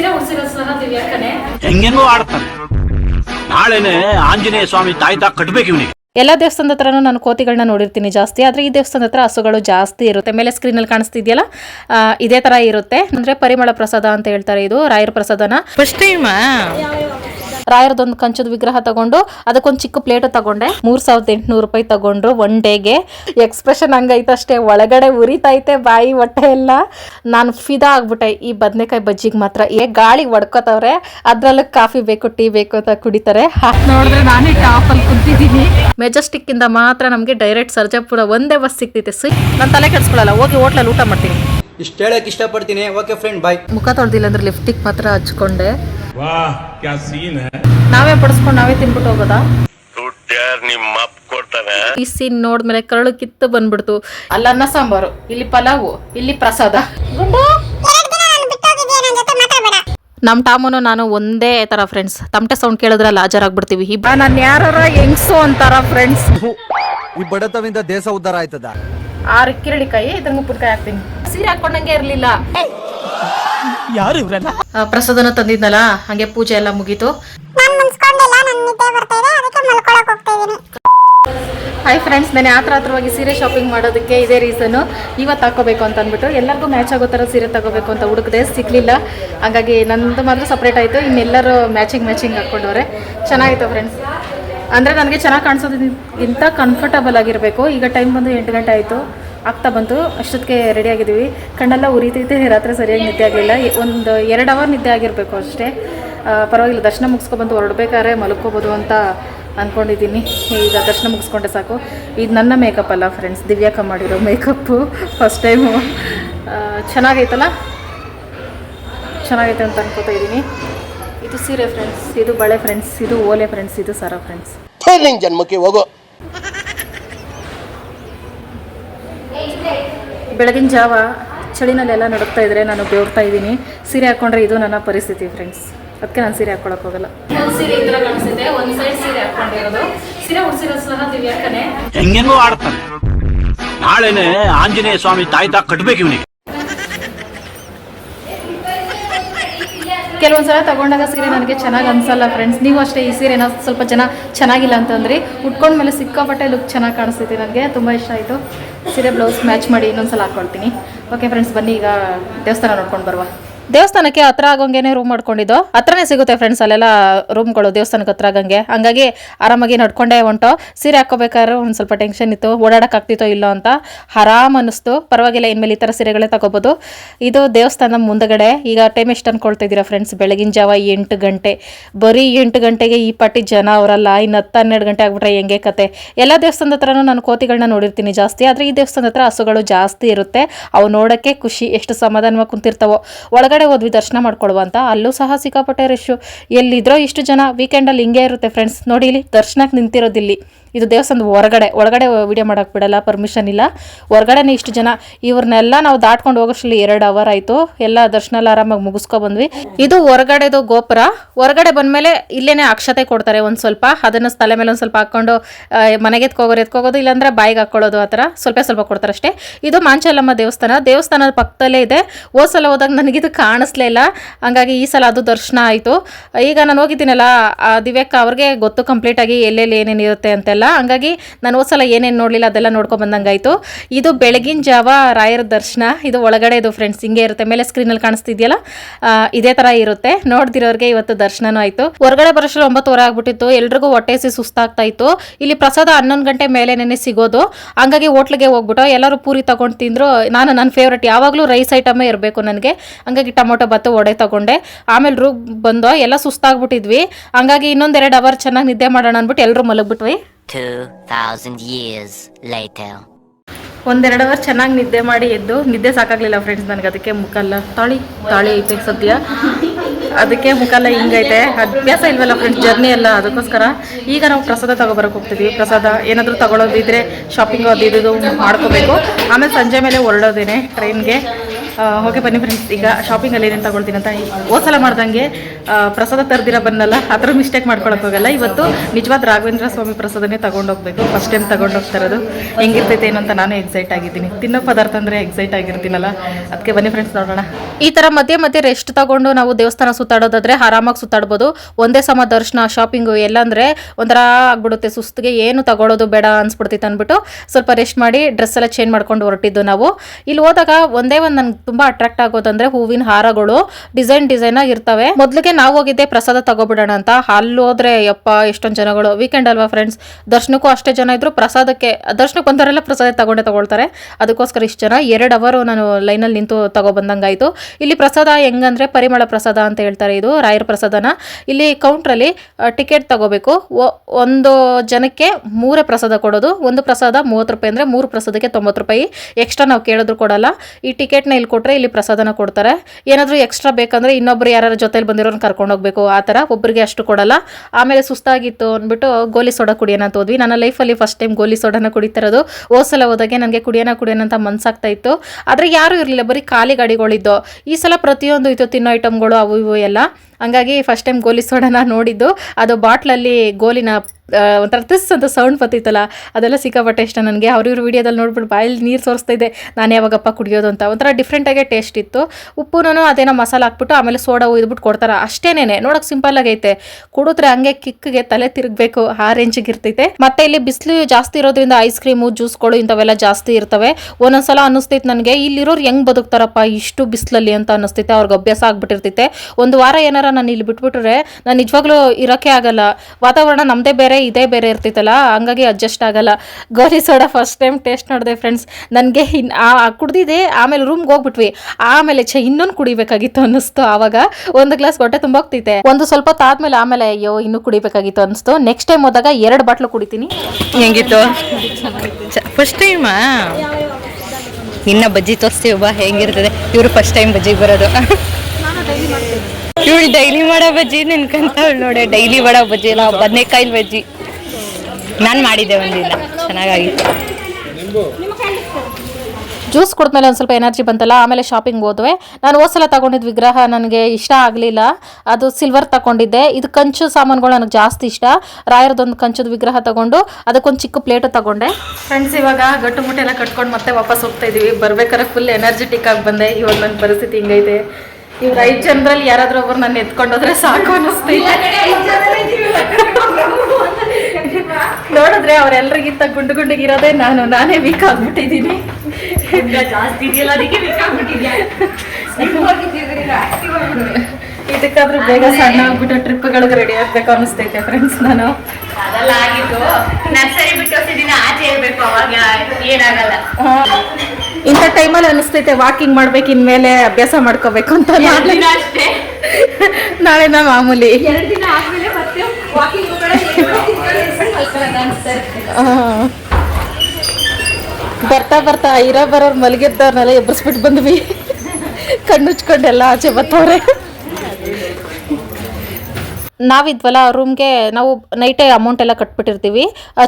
ಸೀರೆ ಹೆಂಗೆಂಗೋ ಆಡ್ತಾನೆ. ನಾಳೆನೆ ಆಂಜನೇಯ ಸ್ವಾಮಿ ತಾಯ್ತಾ ಕಟ್ಬೇಕು ಇವನಿಗೆ. ಎಲ್ಲ ದೇವಸ್ಥಾನದ ಹತ್ರನೂ ನಾನು ಕೋತಿಗಳನ್ನ ನೋಡಿರ್ತೀನಿ ಜಾಸ್ತಿ ಆದರೆ ಈ ದೇವಸ್ಥಾನದ ಹತ್ರ ಹಸುಗಳು ಜಾಸ್ತಿ ಇರುತ್ತೆ. ಮೇಲೆ ಸ್ಕ್ರೀನಲ್ಲಿ ಕಾಣಿಸ್ತಿದೆಯಲ್ಲ? ಇದೆ ಇದೇ ಥರ ಇರುತ್ತೆ. ಅಂದ್ರೆ ಪರಿಮಳ ಪ್ರಸಾದ ಅಂತ ಹೇಳ್ತಾರೆ ಇದು ರಾಯರ ಪ್ರಸಾದನ. ಫಸ್ಟ್ ಟೈಮ್ ರಾಯರದೊಂದು ಕಂಚದ ವಿಗ್ರಹ ತಗೊಂಡು ಅದಕ್ಕೊಂದು ಚಿಕ್ಕ ಪ್ಲೇಟ್ ತಗೊಂಡೆ. ಮೂರ್ ಸಾವಿರದ ಎಂಟುನೂರು ರೂಪಾಯಿ ತಗೊಂಡ್ರು ಒನ್ ಡೇಗೆ ಎಕ್ಸ್ಪ್ರೆಷನ್ ಹಂಗೈತೆ ಅಷ್ಟೇ. ಒಳಗಡೆ ಉರಿತೈತೆ ಬಾಯಿ ಹೊಟ್ಟೆ ಎಲ್ಲ. ನಾನು ಫಿದಾ ಆಗ್ಬಿಟ್ಟೆ. ಈ ಬದನೆಕಾಯಿ ಬಜ್ಜಿಗೆ ಮಾತ್ರ. ಏ ಗಾಳಿ ಒಡ್ಕೋತವ್ರೆ ಅದ್ರಲ್ಲೂ ಕಾಫಿ ಬೇಕು ಟೀ ಬೇಕು ಅಂತ ಕುಡಿತಾರೆ. ನೋಡಿದ್ರೆ ನಾನೇ ಟಾಪಲ್ಲಿ ಕುಂತಿದ್ದೀನಿ. ಮೆಜೆಸ್ಟಿಕ್ ಇಂದ ಮಾತ್ರ ನಮಗೆ ಡೈರೆಕ್ಟ್ ಸರ್ಜಾಪುರ ಒಂದೇ ಬಸ್ ಸಿಗ್ತೈತೆ. ಸಿ ನಾನು ತಲೆ ಕೆಡ್ಸ್ಕೊಳ್ಳಲ್ಲ ಹೋಗಿ ಹೋಟ್ಲಲ್ಲಿ ಊಟ ಮಾಡ್ತೀನಿ. ಇಷ್ಟ ಹೇಳಕ್ ಇಷ್ಟಪಡ್ತೀನಿ. ಓಕೆ ಫ್ರೆಂಡ್ ಬಾಯ್ ಮುಖ ತೊಳ್ದಿಲ್ಲ ಅಂದ್ರೆ ಲಿಫ್ಟಿಗೆ ಮಾತ್ರ ಹಚ್ಕೊಂಡೆ. ನಾವೇ ಬಡಿಸ್ಕೊಂಡು ನಾವೇ ತಿನ್ಬಿಟ್ಟು ಹೋಗೋದಾ? ನಿಮ್ಮ ಈ ಸೀನ್ ನೋಡ್ಮೇಲೆ ಕರಳು ಕಿತ್ತು ಬಂದ್ಬಿಡ್ತು. ಅಲ್ಲನ್ನ ಸಾಂಬಾರು ಇಲ್ಲಿ ಪಲಾವು ಇಲ್ಲಿ ಪ್ರಸಾದ. ನಮ್ಮ ಟಾಮನು ನಾನು ಒಂದೇ ತರ ಫ್ರೆಂಡ್ಸ್ ತಮಟೆ ಸೌಂಡ್ ಕೇಳಿದ್ರಲ್ಲ ಹಾಜರಾಗ್ಬಿಡ್ತೀವಿ. ಇಬ್ಬ ನಾನು ಯಾರ ಹೆಂಗ್ಸು ಅಂತಾರ ಫ್ರೆಂಡ್ಸ್ ಈ ಬಡತವಿಂದ ದೇಶ ಉದ್ಧಾರ ಆಯ್ತದ? ಆರು ಕಿರಳಿಕಾಯಿ ಇದ್ರ ಮುಪ್ಪಿನಕಾಯಿ ಹಾಕ್ತೀನಿ. ಸೀರೆ ಹಾಕೊಂಡಂಗೆ ಇರಲಿಲ್ಲ. ಯಾರು ಇವರೆಲ್ಲ ಆ, ಪ್ರಸಾದನ ತಂದಿದ್ನಲ್ಲ ಹಂಗೆ ಪೂಜೆ ಎಲ್ಲ ಮುಗೀತು. ನಾನು ಮುನ್ಸ್ಕೊಂಡಿಲ್ಲ ನನ್ ನಿದ್ದೆ ಬರ್ತಾ ಅದಕ್ಕೆ ಮಲ್ಕೊಳಕ್ ಹೋಗ್ತಾ ಹಾಯ್ ಫ್ರೆಂಡ್ಸ್ ನಾನು ಆತ್ರ ಹತ್ರವಾಗಿ ಸೀರೆ ಶಾಪಿಂಗ್ ಮಾಡೋದಕ್ಕೆ ಇದೇ ರೀಸನು ಇವತ್ತು ಹಾಕೋಬೇಕು ಅಂತ ಅಂದ್ಬಿಟ್ಟು ಎಲ್ಲರಿಗೂ ಮ್ಯಾಚ್ ಆಗೋ ಥರ ಸೀರೆ ತಗೋಬೇಕು ಅಂತ ಹುಡುಕದೆ ಸಿಕ್ಕಲಿಲ್ಲ ಹಾಗಾಗಿ ನಂದು ಮಾತ್ರ ಸಪ್ರೇಟ್ ಆಯಿತು ಇನ್ನೆಲ್ಲರೂ ಮ್ಯಾಚಿಂಗ್ ಮ್ಯಾಚಿಂಗ್ ಹಾಕ್ಕೊಂಡವ್ರೆ. ಚೆನ್ನಾಗಿತ್ತು ಫ್ರೆಂಡ್ಸ್ ಅಂದರೆ ನನಗೆ ಚೆನ್ನಾಗಿ ಇಂತ ಕಂಫರ್ಟಬಲ್ ಆಗಿರಬೇಕು. ಈಗ ಟೈಮ್ ಬಂದು ಎಂಟು ಗಂಟೆ ಆಯಿತು. ಆಗ್ತಾ ಬಂತು. ಅಷ್ಟೊತ್ತಿಗೆ ರೆಡಿ ಆಗಿದ್ದೀವಿ. ಕಣ್ಣೆಲ್ಲ ಉರಿತೈತೆ, ರಾತ್ರಿ ಸರಿಯಾಗಿ ನಿದ್ದೆ ಆಗಲಿಲ್ಲ. ಒಂದು ಎರಡು ಅವರ್ ನಿದ್ದೆ ಆಗಿರಬೇಕು ಅಷ್ಟೇ. ಪರವಾಗಿಲ್ಲ, ದರ್ಶನ ಮುಗಿಸ್ಕೊಬಂದು ಹೊರಡ್ಬೇಕಾದ್ರೆ ಮಲ್ಕೋಬೋದು ಅಂತ ಅಂದ್ಕೊಂಡಿದ್ದೀನಿ ಈಗ ದರ್ಶನ ಮುಗಿಸ್ಕೊಂಡೆ ಸಾಕು. ಇದು ನನ್ನ ಮೇಕಪ್ ಅಲ್ಲ ಫ್ರೆಂಡ್ಸ್ ದಿವ್ಯಾಕ ಮಾಡಿರೋ ಮೇಕಪ್ಪು ಫಸ್ಟ್ ಟೈಮು ಚೆನ್ನಾಗೈತಲ್ಲ? ಚೆನ್ನಾಗೈತೆ ಅಂತ ಅನ್ಕೋತಾ ಇದ್ದೀನಿ. ಇದು ಸೀರೆ ಫ್ರೆಂಡ್ಸ್ ಇದು ಬಳೆ ಫ್ರೆಂಡ್ಸ್ ಇದು ಓಲೆ ಫ್ರೆಂಡ್ಸ್ ಇದು ಸರ ಫ್ರೆಂಡ್ಸ್ ಜನ್ಮಕ್ಕೆ ಹೋಗೋ. ಬೆಳಗಿನ ಜಾವ ಚಳಿನಲ್ಲೆಲ್ಲ ನಡುಕ್ತಾ ಇದ್ರೆ ನಾನು ಬೇಡ್ತಾ ಇದ್ದೀನಿ. ಸೀರೆ ಹಾಕೊಂಡ್ರೆ ಇದು ನನ್ನ ಪರಿಸ್ಥಿತಿ ಫ್ರೆಂಡ್ಸ್ ಅದಕ್ಕೆ ನಾನು ಸೀರೆ ಹಾಕೊಳಕ್ ಹೋಗಲ್ಲ. ಒಂದು ಸೀರೆ ಈ ಒಂದು ಸೈಡ್ ಸೀರೆ ಹಾಕೊಂಡಿರೋದು. ಸೀರೆ ಉಡ್ಸಿರೋ ಸಹ ದಿವ್ಯಾಕನೆ ಹೆಂಗೆಂಗೋ ಆಡ್ತಾನೆ. ನಾಳೆನೆ ಆಂಜನೇಯ ಸ್ವಾಮಿ ತಾಯ್ತಾ ಕಟ್ಬೇಕು ಇವನಿಗೆ. ಕೆಲವೊಂದು ಸಲ ತಗೊಂಡಾಗ ಸೀರೆ ನನಗೆ ಚೆನ್ನಾಗಿ ಅನ್ಸಲ್ಲ ಫ್ರೆಂಡ್ಸ್ ನೀವು ಅಷ್ಟೇ ಈ ಸೀರೆನ ಸ್ವಲ್ಪ ಜನ ಚೆನ್ನಾಗಿಲ್ಲ ಅಂತಂದ್ರಿ. ಉಟ್ಕೊಂಡ್ಮೇಲೆ ಸಿಕ್ಕಾಪಟ್ಟೆ ಲುಕ್ ಚೆನ್ನಾಗಿ ಕಾಣಿಸ್ತೈತಿ ನನಗೆ. ತುಂಬ ಇಷ್ಟ ಆಯಿತು. ಸೀರೆ ಬ್ಲೌಸ್ ಮ್ಯಾಚ್ ಮಾಡಿ ಇನ್ನೊಂದ್ಸಲ ಹಾಕ್ಕೊಳ್ತೀನಿ ಓಕೆ ಫ್ರೆಂಡ್ಸ್ ಬನ್ನಿ ಈಗ ದೇವಸ್ಥಾನ ನೋಡ್ಕೊಂಡು ಬರುವ. ದೇವಸ್ಥಾನಕ್ಕೆ ಹತ್ರ ಆಗೋಂಗೆನೆ ರೂಮ್ ಮಾಡ್ಕೊಂಡಿದ್ದು, ಹತ್ರನೇ ಸಿಗುತ್ತೆ ಫ್ರೆಂಡ್ಸ್ ಅಲ್ಲೆಲ್ಲ ರೂಮ್ಗಳು ದೇವಸ್ಥಾನಕ್ಕೆ ಹತ್ರ ಆಗಂಗೆ. ಹಂಗಾಗಿ ಆರಾಮಾಗಿ ನಡ್ಕೊಂಡೇ ಹೊಂಟು ಸೀರೆ ಹಾಕೋಬೇಕಾದ್ರೆ ಒಂದು ಸ್ವಲ್ಪ ಟೆನ್ಷನ್ ಇತ್ತು. ಓಡಾಡಕ್ಕೆ ಆಗ್ತಿತ್ತೋ ಇಲ್ಲೋ ಅಂತ ಆರಾಮ್ ಅನ್ನಿಸ್ತು. ಪರವಾಗಿಲ್ಲ, ಇನ್ಮೇಲೆ ಈ ಥರ ಸೀರೆಗಳೇ ತಗೋಬೋದು. ಇದು ದೇವಸ್ಥಾನದ ಮುಂದಗಡೆ. ಈಗ ಟೈಮ್ ಎಷ್ಟು ಅನ್ಕೊಳ್ತಾ ಇದ್ದೀರಾ ಫ್ರೆಂಡ್ಸ್ ಬೆಳಗಿನ ಜಾವ ಎಂಟು ಗಂಟೆ. ಬರೀ ಎಂಟು ಗಂಟೆಗೆ ಈ ಪಾಟಿ ಜನ ಅವರಲ್ಲ. ಇನ್ನು ಹತ್ತು ಹನ್ನೆರಡು ಗಂಟೆ ಆಗ್ಬಿಟ್ರೆ ಹೆಂಗೆ ಕತೆ? ಎಲ್ಲ ದೇವಸ್ಥಾನದ ಹತ್ರನೂ ನಾನು ಕೋತಿಗಳನ್ನ ನೋಡಿರ್ತೀನಿ ಜಾಸ್ತಿ. ಆದರೆ ಈ ದೇವಸ್ಥಾನದ ಹತ್ರ ಹಸುಗಳು ಜಾಸ್ತಿ ಇರುತ್ತೆ. ಅವು ನೋಡೋಕ್ಕೆ ಖುಷಿ. ಎಷ್ಟು ಸಮಾಧಾನವಾಗಿ ಕುಂತಿರ್ತಾವೋ. ಒಳಗಡೆ ಹೋದ್ವಿ, ದರ್ಶನ ಮಾಡ್ಕೊಳ್ವ ಅಂತ. ಅಲ್ಲೂ ಸಹ ಸಿಕ್ಕಾಪಟ್ಟೆ ರಶ್ಶು ಎಲ್ಲಿದ್ರೋ ಇಷ್ಟು ಜನ ವೀಕೆಂಡಲ್ಲಿ ಹಿಂಗೆ ಇರುತ್ತೆ ಫ್ರೆಂಡ್ಸ್ ನೋಡಿ ಇಲ್ಲಿ ದರ್ಶನಕ್ಕೆ ನಿಂತಿರೋದಿಲ್ಲಿ ಇದು ದೇವಸ್ಥಾನದ ಹೊರಗಡೆ, ಒಳಗಡೆ ವಿಡಿಯೋ ಮಾಡೋಕೆ ಬಿಡಲ್ಲ ಪರ್ಮಿಷನ್ ಇಲ್ಲ. ಹೊರಗಡೆನೇ ಇಷ್ಟು ಜನ, ಇವ್ರನ್ನೆಲ್ಲ ನಾವು ದಾಟ್ಕೊಂಡು ಹೋಗೋಷ್ಟರಲ್ಲಿ ಎರಡು ಅವರ್ ಆಯಿತು. ಎಲ್ಲ ದರ್ಶನ ಎಲ್ಲ ಆರಾಮಾಗಿ ಮುಗಿಸ್ಕೊ ಬಂದ್ವಿ. ಇದು ಹೊರಗಡೆದು ಗೋಪುರ. ಹೊರಗಡೆ ಬಂದಮೇಲೆ ಇಲ್ಲೇ ಅಕ್ಷತೆ ಕೊಡ್ತಾರೆ ಒಂದು ಸ್ವಲ್ಪ. ಅದನ್ನು ತಲೆ ಮೇಲೆ ಒಂದು ಸ್ವಲ್ಪ ಹಾಕ್ಕೊಂಡು ಮನೆಗೆ ಎತ್ಕೋಗೋರು, ಎತ್ಕೋಗೋದು, ಇಲ್ಲಾಂದ್ರೆ ಬಾಯಿಗೆ ಹಾಕ್ಕೊಳ್ಳೋದು ಆ ಥರ ಸ್ವಲ್ಪ ಸ್ವಲ್ಪ ಕೊಡ್ತಾರೆ ಅಷ್ಟೇ ಇದು ಮಾಂಚಲಮ್ಮ ದೇವಸ್ಥಾನ. ದೇವಸ್ಥಾನದ ಪಕ್ಕದಲ್ಲೇ ಇದೆ. ಹೋದ್ ಸಲ ಹೋದಾಗ ನನಗಿದು ಕಾಣಿಸ್ಲೇ ಇಲ್ಲ. ಹಂಗಾಗಿ ಈ ಸಲ ಅದು ದರ್ಶನ ಆಯಿತು. ಈಗ ನಾನು ಹೋಗಿದ್ದೀನಲ್ಲ ದಿವ್ಯಕ್ಕ ಅವ್ರಿಗೆ ಗೊತ್ತು ಕಂಪ್ಲೀಟಾಗಿ ಎಲ್ಲೆಲ್ಲಿ ಏನೇನು ಇರುತ್ತೆ ಅಂತೆಲ್ಲ ಹಂಗಾಗಿ ನಾನು ಹೋದ್ಸಲ ಏನೇನು ನೋಡಲಿಲ್ಲ ಅದೆಲ್ಲ ನೋಡ್ಕೊಂಡು ಬಂದಂಗಾಯ್ತು. ಇದು ಬೆಳಗಿನ ಜಾವ ರಾಯರ ದರ್ಶನ. ಇದು ಒಳಗಡೆ ಇದು ಫ್ರೆಂಡ್ಸ್ ಹಿಂಗೆ ಇರುತ್ತೆ. ಮೇಲೆ ಸ್ಕ್ರೀನಲ್ಲಿ ಕಾಣಿಸ್ತಿದೆಯಲ್ಲ? ಆ, ಇದೇ ಥರ ಇರುತ್ತೆ. ನೋಡ್ದಿರೋರಿಗೆ ಇವತ್ತು ದರ್ಶನನೂ ಆಯಿತು. ಹೊರಗಡೆ ಬರೋಷ್ಟು ಒಂಬತ್ತುವರೆ ಆಗ್ಬಿಟ್ಟಿತ್ತು. ಎಲ್ರಿಗೂ ಹೊಟ್ಟೆ ಹಸಿ ಸುಸ್ತಾಗ್ತಾ ಇತ್ತು. ಇಲ್ಲಿ ಪ್ರಸಾದ ಹನ್ನೊಂದು ಗಂಟೆ ಮೇಲೆ ನೆನೆ ಸಿಗೋದು. ಹಂಗಾಗಿ ಹೋಟ್ಲಿಗೆ ಹೋಗ್ಬಿಟ್ಟು ಎಲ್ಲರೂ ಪೂರಿ ತಗೊಂಡು ತಿಂದ್ರು. ನಾನು ನನ್ನ ಫೇವ್ರೇಟ್ ಯಾವಾಗಲೂ ರೈಸ್ ಐಟಮೇ ಇರಬೇಕು ನನಗೆ. ಹಂಗಾಗಿ ಟೊಮೊಟೊ ಬತ್ತು ಒಡೆ ತಗೊಂಡೆ. ಆಮೇಲೆ ರೂಗ್ ಬಂದೋ ಎಲ್ಲ ಸುಸ್ತಾಗ್ಬಿಟ್ಟಿದ್ವಿ. ಹಂಗಾಗಿ ಇನ್ನೊಂದೆರಡು ಅವರ್ ಚೆನ್ನಾಗಿ ನಿದ್ದೆ ಮಾಡೋಣ ಅಂದ್ಬಿಟ್ಟು ಎಲ್ಲರೂ ಮಲಗ್ಬಿಟ್ವಿ. 2,000 years later. ಒಂದೆರಡು ಅವರ್ ಚೆನ್ನಾಗಿ ನಿದ್ದೆ ಮಾಡಿ ಎದ್ದು ನಿದ್ದೆ ಸಾಕಾಗ್ಲಿಲ್ಲ ಫ್ರೆಂಡ್ಸ್ ನನಗೆ. ಅದಕ್ಕೆ ಮುಖಲ್ಲ ತಾಳಿ ತಾಳಿ ಐತೆ ಸದ್ಯ ಅದಕ್ಕೆ ಮುಖಲ್ಲ ಹಿಂಗೈತೆ. ಅಭ್ಯಾಸ ಇಲ್ವಲ್ಲ ಫ್ರೆಂಡ್ಸ್ ಜರ್ನಿ ಎಲ್ಲ ಅದಕ್ಕೋಸ್ಕರ. ಈಗ ನಾವು ಪ್ರಸಾದ ತಗೊಬರಕ್ಕೆ ಹೋಗ್ತಿದ್ವಿ ಪ್ರಸಾದ ಏನಾದರೂ ತಗೊಳ್ಳೋದಿದ್ರೆ ಶಾಪಿಂಗ್ ಅದು ಇದು ಮಾಡ್ಕೋಬೇಕು. ಆಮೇಲೆ ಸಂಜೆ ಮೇಲೆ ಹೊರಡೋದೇನೆ ಟ್ರೈನ್ಗೆ ಓಕೆ ಬನ್ನಿ ಫ್ರೆಂಡ್ಸ್ ಈಗ ಶಾಪಿಂಗಲ್ಲಿ ಏನೇನು ತಗೊಳ್ತೀನಿ ಅಂತ ಸಲ ಮಾಡ್ದಂಗೆ ಪ್ರಸಾದ ತರ್ದಿರ ಬಂದಲ್ಲ ಥರ ಮಿಸ್ಟೇಕ್ ಮಾಡ್ಕೊಳಕ್ ಹೋಗಲ್ಲ. ಇವತ್ತು ನಿಜವಾದ ರಾಘವೇಂದ್ರ ಸ್ವಾಮಿ ಪ್ರಸಾದನೇ ತಗೊಂಡೋಗ್ಬೇಕು. ಫಸ್ಟ್ ಟೈಮ್ ತಗೊಂಡೋಗ್ತಾ ಇರೋದು. ಹೆಂಗಿರ್ತೈತೆ ಏನು ಅಂತ ನಾನು ಎಕ್ಸೈಟ್ ಆಗಿದ್ದೀನಿ. ತಿನ್ನೋ ಪದಾರ್ಥ ಅಂದರೆ ಎಕ್ಸೈಟ್ ಆಗಿರ್ತೀನಲ್ಲ. ಅದಕ್ಕೆ ಬನ್ನಿ ಫ್ರೆಂಡ್ಸ್ ನೋಡೋಣ. ಈ ಥರ ಮಧ್ಯೆ ಮಧ್ಯೆ ರೆಸ್ಟ್ ತಗೊಂಡು ನಾವು ದೇವಸ್ಥಾನ ಸುತ್ತಾಡೋದಾದ್ರೆ ಆರಾಮಾಗಿ ಸುತ್ತಾಡ್ಬೋದು. ಒಂದೇ ಸಮ ದರ್ಶನ ಶಾಪಿಂಗು ಎಲ್ಲ ಅಂದರೆ ಒಂಥರ ಆಗ್ಬಿಡುತ್ತೆ. ಸುಸ್ತಿಗೆ ಏನು ತಗೊಳ್ಳೋದು ಬೇಡ ಅನ್ಸ್ಬಿಡ್ತಿತ್ತು ಅಂದ್ಬಿಟ್ಟು ಸ್ವಲ್ಪ ರೆಸ್ಟ್ ಮಾಡಿ ಡ್ರೆಸ್ ಎಲ್ಲ ಚೇಂಜ್ ಮಾಡ್ಕೊಂಡು ಹೊರಟಿದ್ದು ನಾವು. ಇಲ್ಲಿ ಹೋದಾಗ ಒಂದೇ ಒಂದು ನನ್ಗೆ ತುಂಬ ಅಟ್ರಾಕ್ಟ್ ಆಗೋದಂದ್ರೆ ಹೂವಿನ ಹಾರಗಳು. ಡಿಸೈನ್ ಡಿಸೈನ್ ಆಗಿರ್ತವೆ ಮೊದ್ಲಿಗೆ ನಾವು ಹೋಗಿದ್ದೆ ಪ್ರಸಾದ ತಗೋಬಿಡೋಣ ಅಂತ. ಅಲ್ಲಿ ಹೋದ್ರೆ ಯಪ್ಪ, ಎಷ್ಟೊಂದು ಜನಗಳು. ವೀಕೆಂಡ್ ಅಲ್ವಾ ಫ್ರೆಂಡ್ಸ್ ದರ್ಶನಕ್ಕೂ ಅಷ್ಟೇ ಜನ ಇದ್ರು. ಪ್ರಸಾದಕ್ಕೆ ದರ್ಶನಕ್ಕೆ ಬಂದವರೆಲ್ಲ ಪ್ರಸಾದ ತಗೊಂಡೆ ತಗೊಳ್ತಾರೆ. ಅದಕ್ಕೋಸ್ಕರ ಇಷ್ಟು ಜನ. ಎರಡು ಅವರು ನಾನು ಲೈನಲ್ಲಿ ನಿಂತು ತಗೊಬಂದಂಗಾಯ್ತು ಇಲ್ಲಿ ಪ್ರಸಾದ ಹೆಂಗಂದ್ರೆ ಪರಿಮಳ ಪ್ರಸಾದ ಅಂತ ಹೇಳ್ತಾರೆ ಇದು, ರಾಯರ ಪ್ರಸಾದನ. ಇಲ್ಲಿ ಕೌಂಟ್ರಲ್ಲಿ ಟಿಕೆಟ್ ತಗೋಬೇಕು. ಒಂದು ಜನಕ್ಕೆ ಮೂರೇ ಪ್ರಸಾದ ಕೊಡೋದು. ಒಂದು ಪ್ರಸಾದ ಮೂವತ್ತು ರೂಪಾಯಿ ಅಂದರೆ ಮೂರು ಪ್ರಸಾದಕ್ಕೆ ತೊಂಬತ್ತು ರೂಪಾಯಿ. ಎಕ್ಸ್ಟ್ರಾ ನಾವು ಕೇಳಿದ್ರು ಕೊಡಲ್ಲ. ಈ ಟಿಕೆಟ್ನ ಇಲ್ಲಿ ಕೊಟ್ಟರೆ ಇಲ್ಲಿ ಪ್ರಸಾದನ ಕೊಡ್ತಾರೆ. ಏನಾದರೂ ಎಕ್ಸ್ಟ್ರಾ ಬೇಕಂದರೆ ಇನ್ನೊಬ್ರು ಯಾರು ಜೊತೆಲಿ ಬಂದಿರೋರು ಕರ್ಕೊಂಡು ಹೋಗಬೇಕು. ಆ ಥರ ಒಬ್ಬರಿಗೆ ಅಷ್ಟು ಕೊಡಲ್ಲ. ಆಮೇಲೆ ಸುಸ್ತಾಗಿತ್ತು ಅಂದ್ಬಿಟ್ಟು ಗೋಲಿ ಸೋಡಾ ಕುಡಿಯೋಣ ಅಂತ ಹೋದ್ವಿ. ನನ್ನ ಲೈಫಲ್ಲಿ ಫಸ್ಟ್ ಟೈಮ್ ಗೋಲಿ ಸೋಡಾನ ಕುಡಿತಿರೋದು ಹೋದ್ಸಲ ಹೋದಾಗೆ ನನಗೆ ಕುಡಿಯೋಣ ಕುಡಿಯೋಣ ಅಂತ ಮನ್ಸಾಗ್ತಾ ಇತ್ತು. ಆದರೆ ಯಾರೂ ಇರಲಿಲ್ಲ. ಬರೀ ಖಾಲಿ ಗಾಡಿಗಳಿದ್ದು. ಈ ಸಲ ಪ್ರತಿಯೊಂದು ಇತ್ತು ತಿನ್ನೋ ಐಟಮ್ಗಳು ಅವು ಇವು ಎಲ್ಲ. ಹಂಗಾಗಿ ಫಸ್ಟ್ ಟೈಮ್ ಗೋಲಿ ಸೋಡಾನ ನೋಡಿದ್ದು. ಅದು ಬಾಟ್ಲಲ್ಲಿ ಗೋಲಿನ ಒಂಥರ ತಿಸ್ ಅಂತ ಸೌಂಡ್ ಬತ್ತಿತ್ತಲ್ಲ ಅದೆಲ್ಲ ಸಿಕ್ಕಾಪಟ್ಟೆ ಇಷ್ಟ ನನಗೆ. ಅವ್ರಿವ್ರ ವಿಡಿಯೋದಲ್ಲಿ ನೋಡ್ಬಿಟ್ಟು ಬಾಯಲ್ಲಿ ನೀರು ಸೋರಿಸ್ತಾ ಇದೆ ನಾನು ಯಾವಾಗಪ್ಪ ಕುಡಿಯೋದು ಅಂತ. ಒಂಥರ ಡಿಫ್ರೆಂಟಾಗೆ ಟೇಸ್ಟ್ ಇತ್ತು. ಉಪ್ಪುನೂ ಅದೇನೋ ಮಸಾಲ ಹಾಕ್ಬಿಟ್ಟು ಆಮೇಲೆ ಸೋಡಾ ಇದ್ಬಿಟ್ಟು ಕೊಡ್ತಾರೆ. ಅಷ್ಟೇನೆ ನೋಡೋಕೆ ಸಿಂಪಲ್ ಆಗೈತೆ. ಕುಡಿದ್ರೆ ಹಂಗೆ ಕಿಕ್ಗೆ ತಲೆ ತಿರುಗಬೇಕು, ಆ ರೇಂಜಿಗೆ ಇರ್ತೈತೆ. ಮತ್ತೆ ಇಲ್ಲಿ ಬಿಸಿಲು ಜಾಸ್ತಿ ಇರೋದ್ರಿಂದ ಐಸ್ ಕ್ರೀಮು ಜ್ಯೂಸ್ಗಳು ಇಂಥವೆಲ್ಲ ಜಾಸ್ತಿ ಇರ್ತವೆ. ಒಂದೊಂದ್ಸಲ ಅನ್ನಿಸ್ತೈತೆ ನನಗೆ, ಇಲ್ಲಿರೋರು ಹೆಂಗ್ ಬದುಕ್ತಾರಪ್ಪ ಇಷ್ಟು ಬಿಸಿಲಲ್ಲಿ ಅಂತ ಅನ್ನಿಸ್ತೈತೆ, ಅವ್ರಿಗೆ ಅಭ್ಯಾಸ ಆಗ್ಬಿಟ್ಟಿರ್ತೈತೆ. ಒಂದು ವಾರ ಏನಾರ ನಾನು ಇಲ್ಲಿ ಬಿಟ್ಬಿಟ್ರೆ ನಾನು ನಿಜವಾಗ್ಲೂ ಇರೋಕೆ ಆಗಲ್ಲ. ವಾತಾವರಣ ನಮ್ದೇ ಬೇರೆ ಇದೇ ಬೇರೆ ಇರ್ತಿತ್ತಲ್ಲ ಹಂಗಾಗಿ ಅಡ್ಜಸ್ಟ್ ಆಗಲ್ಲ. Goli soda first time taste ನೋಡಿದೆ ಫ್ರೆಂಡ್ಸ್ ನನಗೆ ಇನ್ ಕುಡ್ದಿದೆ ಆಮೇಲೆ ರೂಮ್ಗೆ ಹೋಗ್ಬಿಟ್ವಿ. ಆಮೇಲೆ ಛೆ ಇನ್ನೊಂದು ಕುಡಿಬೇಕಾಗಿತ್ತು ಅನ್ನಿಸ್ತು ಆವಾಗ. ಒಂದು ಗ್ಲಾಸ್ ಹೊಟ್ಟೆ ತುಂಬ ಹೋಗ್ತೈತೆ ಒಂದು ಸ್ವಲ್ಪ ತಾದ್ಮೇಲೆ ಆಮೇಲೆ ಅಯ್ಯೋ ಇನ್ನೂ ಕುಡಿಬೇಕಾಗಿತ್ತು ಅನಿಸ್ತು ನೆಕ್ಸ್ಟ್ ಟೈಮ್ ಹೋದಾಗ ಎರಡು ಬಾಟ್ಲು ಕುಡಿತೀನಿ. ಹೆಂಗಿತ್ತು? ಫಸ್ಟ್ ಟೈಮಾ ಇನ್ನ ಬಜ್ಜಿ ತೋರಿಸ್ತೀವಿ ಬಾ ಹೆಂಗಿರ್ತದೆ. ಇವರು ಫಸ್ಟ್ ಟೈಮ್ ಬಜ್ಜಿಗೆ ಬರೋದು. ಇವಳು ಡೈಲಿ ಮಾಡೋ ಬಜ್ಜಿ ನೆನ್ಕಂತವಳು ನೋಡಿ ಡೈಲಿ ಮಾಡೋ ಬಜ್ಜಿ ಇಲ್ಲ ಬದನೆಕಾಯಿ ಬಜ್ಜಿ. ನಾನು ಮಾಡಿದ್ದೆ ಒಂದಿನ ಚೆನ್ನಾಗಾಗಿತ್ತು. ಜ್ಯೂಸ್ ಕುಡಿದ್ಮೇಲೆ ಒಂದು ಸ್ವಲ್ಪ ಎನರ್ಜಿ ಬಂತಲ್ಲ ಆಮೇಲೆ ಶಾಪಿಂಗ್ ಹೋದ್ವೆ. ನಾನು ಹೋದ್ಸಲ ತಗೊಂಡಿದ್ದ ವಿಗ್ರಹ ನನಗೆ ಇಷ್ಟ ಆಗಲಿಲ್ಲ. ಅದು ಸಿಲ್ವರ್ ತಗೊಂಡಿದ್ದೆ. ಇದು ಕಂಚು ಸಾಮಾನುಗಳು ನನಗೆ ಜಾಸ್ತಿ ಇಷ್ಟ. ರಾಯರದೊಂದು ಕಂಚದ ವಿಗ್ರಹ ತಗೊಂಡು ಅದಕ್ಕೊಂದು ಚಿಕ್ಕ ಪ್ಲೇಟ್ ತಗೊಂಡೆ. ಫ್ರೆಂಡ್ಸ್ ಇವಾಗ ಗಟ್ಟು ಮುಟ್ಟೆ ಎಲ್ಲ ಕಟ್ಕೊಂಡು ಮತ್ತೆ ವಾಪಸ್ ಹೋಗ್ತಾ ಇದೀವಿ. ಬರ್ಬೇಕಾದ್ರೆ ಫುಲ್ ಎನರ್ಜೆಟಿಕ್ ಆಗಿ ಬಂದೆ. ಇವಾಗ ನನ್ನ ಪರಿಸ್ಥಿತಿ ಹಿಂಗೈತೆ. ಇವ್ರು ರೈಟ್ ಜನರಲ್ಲಿ ಯಾರಾದ್ರೂ ಒಬ್ರು ನನ್ನ ಎತ್ಕೊಂಡೋದ್ರೆ ಸಾಕು ಅನ್ನಿಸ್ತೈತೆ ನೋಡಿದ್ರೆ ಅವ್ರೆಲ್ರಿಗಿಂತ ಗುಂಡು ಗುಂಡಿಗಿರೋದೇ ನಾನು ನಾನೇ ವೀಕ್ ಆಗ್ಬಿಟ್ಟಿದ್ದೀನಿ. ಇದಕ್ಕಾದ್ರೂ ಬೇಗ ಸಣ್ಣ ಆಗ್ಬಿಟ್ಟು ಟ್ರಿಪ್ಗಳಿಗೆ ರೆಡಿ ಆಗ್ಬೇಕು ಅನಿಸ್ತೈತೆ ಫ್ರೆಂಡ್ಸ್ ನಾನು. ಅದೆಲ್ಲ ಆಗಿತ್ತು ನರ್ಸರಿ ಬಿಟ್ಟು ದಿನ ಆಚೆ ಇರಬೇಕು ಅವಾಗ ಏನಾಗಲ್ಲ. ಇಂಥ ಟೈಮಲ್ಲಿ ಅನಿಸ್ತೈತೆ ವಾಕಿಂಗ್ ಮಾಡ್ಬೇಕು ಇನ್ಮೇಲೆ ಅಭ್ಯಾಸ ಮಾಡ್ಕೋಬೇಕು ಅಂತ ನಾಳೆ. ಅಷ್ಟೇ. ನಾಳೆನ ಮಾಮೂಲಿ. ಬರ್ತಾ ಬರ್ತಾ ಇರೋ ಬರೋರು ಮಲಗಿದ್ದವ್ರನ್ನೆಲ್ಲ ಎಬ್ಬರಿಸ್ಬಿಟ್ಟು ಬಂದ್ವಿ. ಕಣ್ಣುಚ್ಕೊಂಡೆಲ್ಲ ಆಚೆ ಬತ್ತವ್ರೆ. ನಾವಿದ್ವಲ್ಲ ರೂಮ್ಗೆ ನಾವು ನೈಟೇ ಅಮೌಂಟ್ ಎಲ್ಲ ಕಟ್ಬಿಟ್ಟಿರ್ತೀವಿ.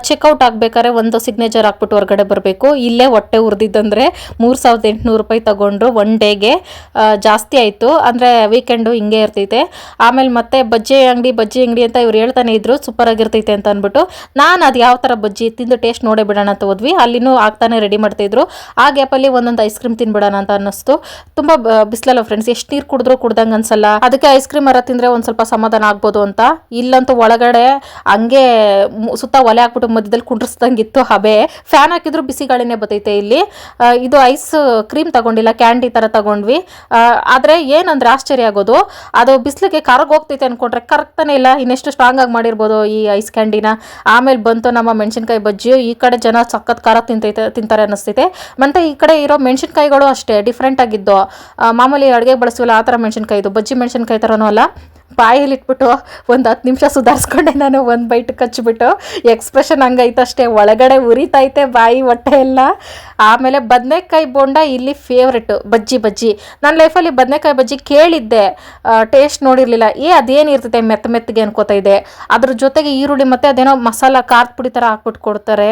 ಚೆಕ್ಔಟ್ ಆಗಬೇಕಾದ್ರೆ ಒಂದು ಸಿಗ್ನೇಚರ್ ಹಾಕ್ಬಿಟ್ಟು ಹೊರಗಡೆ ಬರಬೇಕು. ಇಲ್ಲೇ ಹೊಟ್ಟೆ ಉರಿದಿದ್ದಂದ್ರೆ ಮೂರು ಸಾವಿರದ ಎಂಟುನೂರು ರೂಪಾಯಿ ತಗೊಂಡ್ರು ಒನ್ ಡೇಗೆ ಜಾಸ್ತಿ ಆಯಿತು. ಅಂದರೆ ವೀಕೆಂಡು ಹಿಂಗೆ ಇರ್ತೈತೆ. ಆಮೇಲೆ ಮತ್ತೆ ಬಜ್ಜಿ ಅಂಗಡಿ ಬಜ್ಜಿ ಅಂಗಡಿ ಅಂತ ಇವ್ರು ಹೇಳ್ತಾನೆ ಇದ್ರು ಸೂಪರ್ ಆಗಿರ್ತೈತೆ ಅಂತ ಅಂದ್ಬಿಟ್ಟು. ನಾನು ಅದು ಯಾವ ಥರ ಬಜ್ಜಿ ತಿಂದು ಟೇಸ್ಟ್ ನೋಡೇ ಬಿಡೋಣ ಅಂತ ಹೋದ್ವಿ. ಅಲ್ಲಿನೂ ಆಗ್ತಾನೆ ರೆಡಿ ಮಾಡ್ತಾಯಿದ್ರು ಆ ಗ್ಯಾಪಲ್ಲಿ ಒಂದೊಂದು ಐಸ್ ಕ್ರೀಮ್ ತಿನ್ಬಿಡೋಣ ಅಂತ ಅನ್ನಿಸ್ತು. ತುಂಬ ಬಿಸಿಲಲ್ಲ ಫ್ರೆಂಡ್ಸ್ ಎಷ್ಟು ನೀರು ಕುಡಿದ್ರು ಕುಡ್ದಂಗೆ ಅನ್ಸಲ್ಲ. ಅದಕ್ಕೆ ಐಸ್ ಕ್ರೀಮ್ ಮರ ತಿಂದರೆ ಒಂದು ಸ್ವಲ್ಪ ಸಮಾಧಾನ ಆಗ್ಬೋದು ಅಂತ. ಇಲ್ಲಂತೂ ಒಳಗಡೆ ಹಂಗೆ ಸುತ್ತ ಒಲೆ ಹಾಕ್ಬಿಟ್ಟು ಮಧ್ಯದಲ್ಲಿ ಕುಂಡ್ರಿಸ್ದಂಗಿತ್ತು ಹಬೆ. ಫ್ಯಾನ್ ಹಾಕಿದ್ರು ಬಿಸಿ ಗಾಳಿನೇ ಇಲ್ಲಿ. ಇದು ಐಸ್ ಕ್ರೀಮ್ ತಗೊಂಡಿಲ್ಲ ಕ್ಯಾಂಡಿ ಥರ ತಗೊಂಡ್ವಿ. ಆದರೆ ಏನಂದ್ರೆ ಆಶ್ಚರ್ಯ ಆಗೋದು, ಅದು ಬಿಸಿಲಿಗೆ ಕರಗ್ ಅಂದ್ಕೊಂಡ್ರೆ ಕರಗ್ತಾನೆ ಇಲ್ಲ. ಇನ್ನೆಷ್ಟು ಸ್ಟ್ರಾಂಗ್ ಆಗಿ ಮಾಡಿರ್ಬೋದು ಈ ಐಸ್ ಕ್ಯಾಂಡಿನ ಆಮೇಲೆ ಬಂತು ನಮ್ಮ ಮೆಣಸಿನಕಾಯಿ ಬಜ್ಜಿ ಈ ಕಡೆ ಜನ ಸಖತ್ ಖಾರ ತಿಂತೈತೆ, ತಿಂತಾರೆ ಅನ್ನಿಸ್ತೈತೆ. ಮತ್ತೆ ಈ ಕಡೆ ಇರೋ ಮೆಣಸಿನಕಾಯಿಗಳು ಅಷ್ಟೇ ಡಿಫ್ರೆಂಟ್ ಆಗಿದ್ದು. ಮಾಮೂಲಿ ಅಡುಗೆ ಬಳಸುವಲ್ಲ, ಆ ಥರ ಮೆಣಸಿನಕಾಯಿ ಇದು ಬಜ್ಜಿ ಮೆಣಸಿನಕಾಯಿ ಥರನೂ ಅಲ್ಲ. ಬಾಯಲ್ಲಿ ಇಟ್ಬಿಟ್ಟು ಒಂದು ಹತ್ತು ನಿಮಿಷ ಸುಧಾರಿಸ್ಕೊಂಡೆ ನಾನು ಒಂದು ಬೈಟ್ ಕಚ್ಚಿಬಿಟ್ಟು ಎಕ್ಸ್ಪ್ರೆಷನ್ ಹಂಗೈತಷ್ಟೇ ಒಳಗಡೆ ಉರಿತೈತೆ ಬಾಯಿ, ಹೊಟ್ಟೆ ಎಲ್ಲ. ಆಮೇಲೆ ಬದನೆಕಾಯಿ ಬೋಂಡ ಇಲ್ಲಿ ಫೇವ್ರೆಟು ಬಜ್ಜಿ ಬಜ್ಜಿ. ನನ್ನ ಲೈಫಲ್ಲಿ ಬದನೆಕಾಯಿ, ಬಜ್ಜಿ ಕೇಳಿದ್ದೆ. ಟೇಸ್ಟ್ ನೋಡಿರಲಿಲ್ಲ. ಏ ಅದೇನಿರ್ತೈತೆ ಮೆತ್ತ ಮೆತ್ತಗೆ ಅನ್ಕೋತಾ ಇದೆ ಅದ್ರ ಜೊತೆಗೆ ಈರುಳ್ಳಿ ಮತ್ತು ಅದೇನೋ ಮಸಾಲ, ಖಾರದ ಪುಡಿ ಥರ ಹಾಕ್ಬಿಟ್ಟು ಕೊಡ್ತಾರೆ.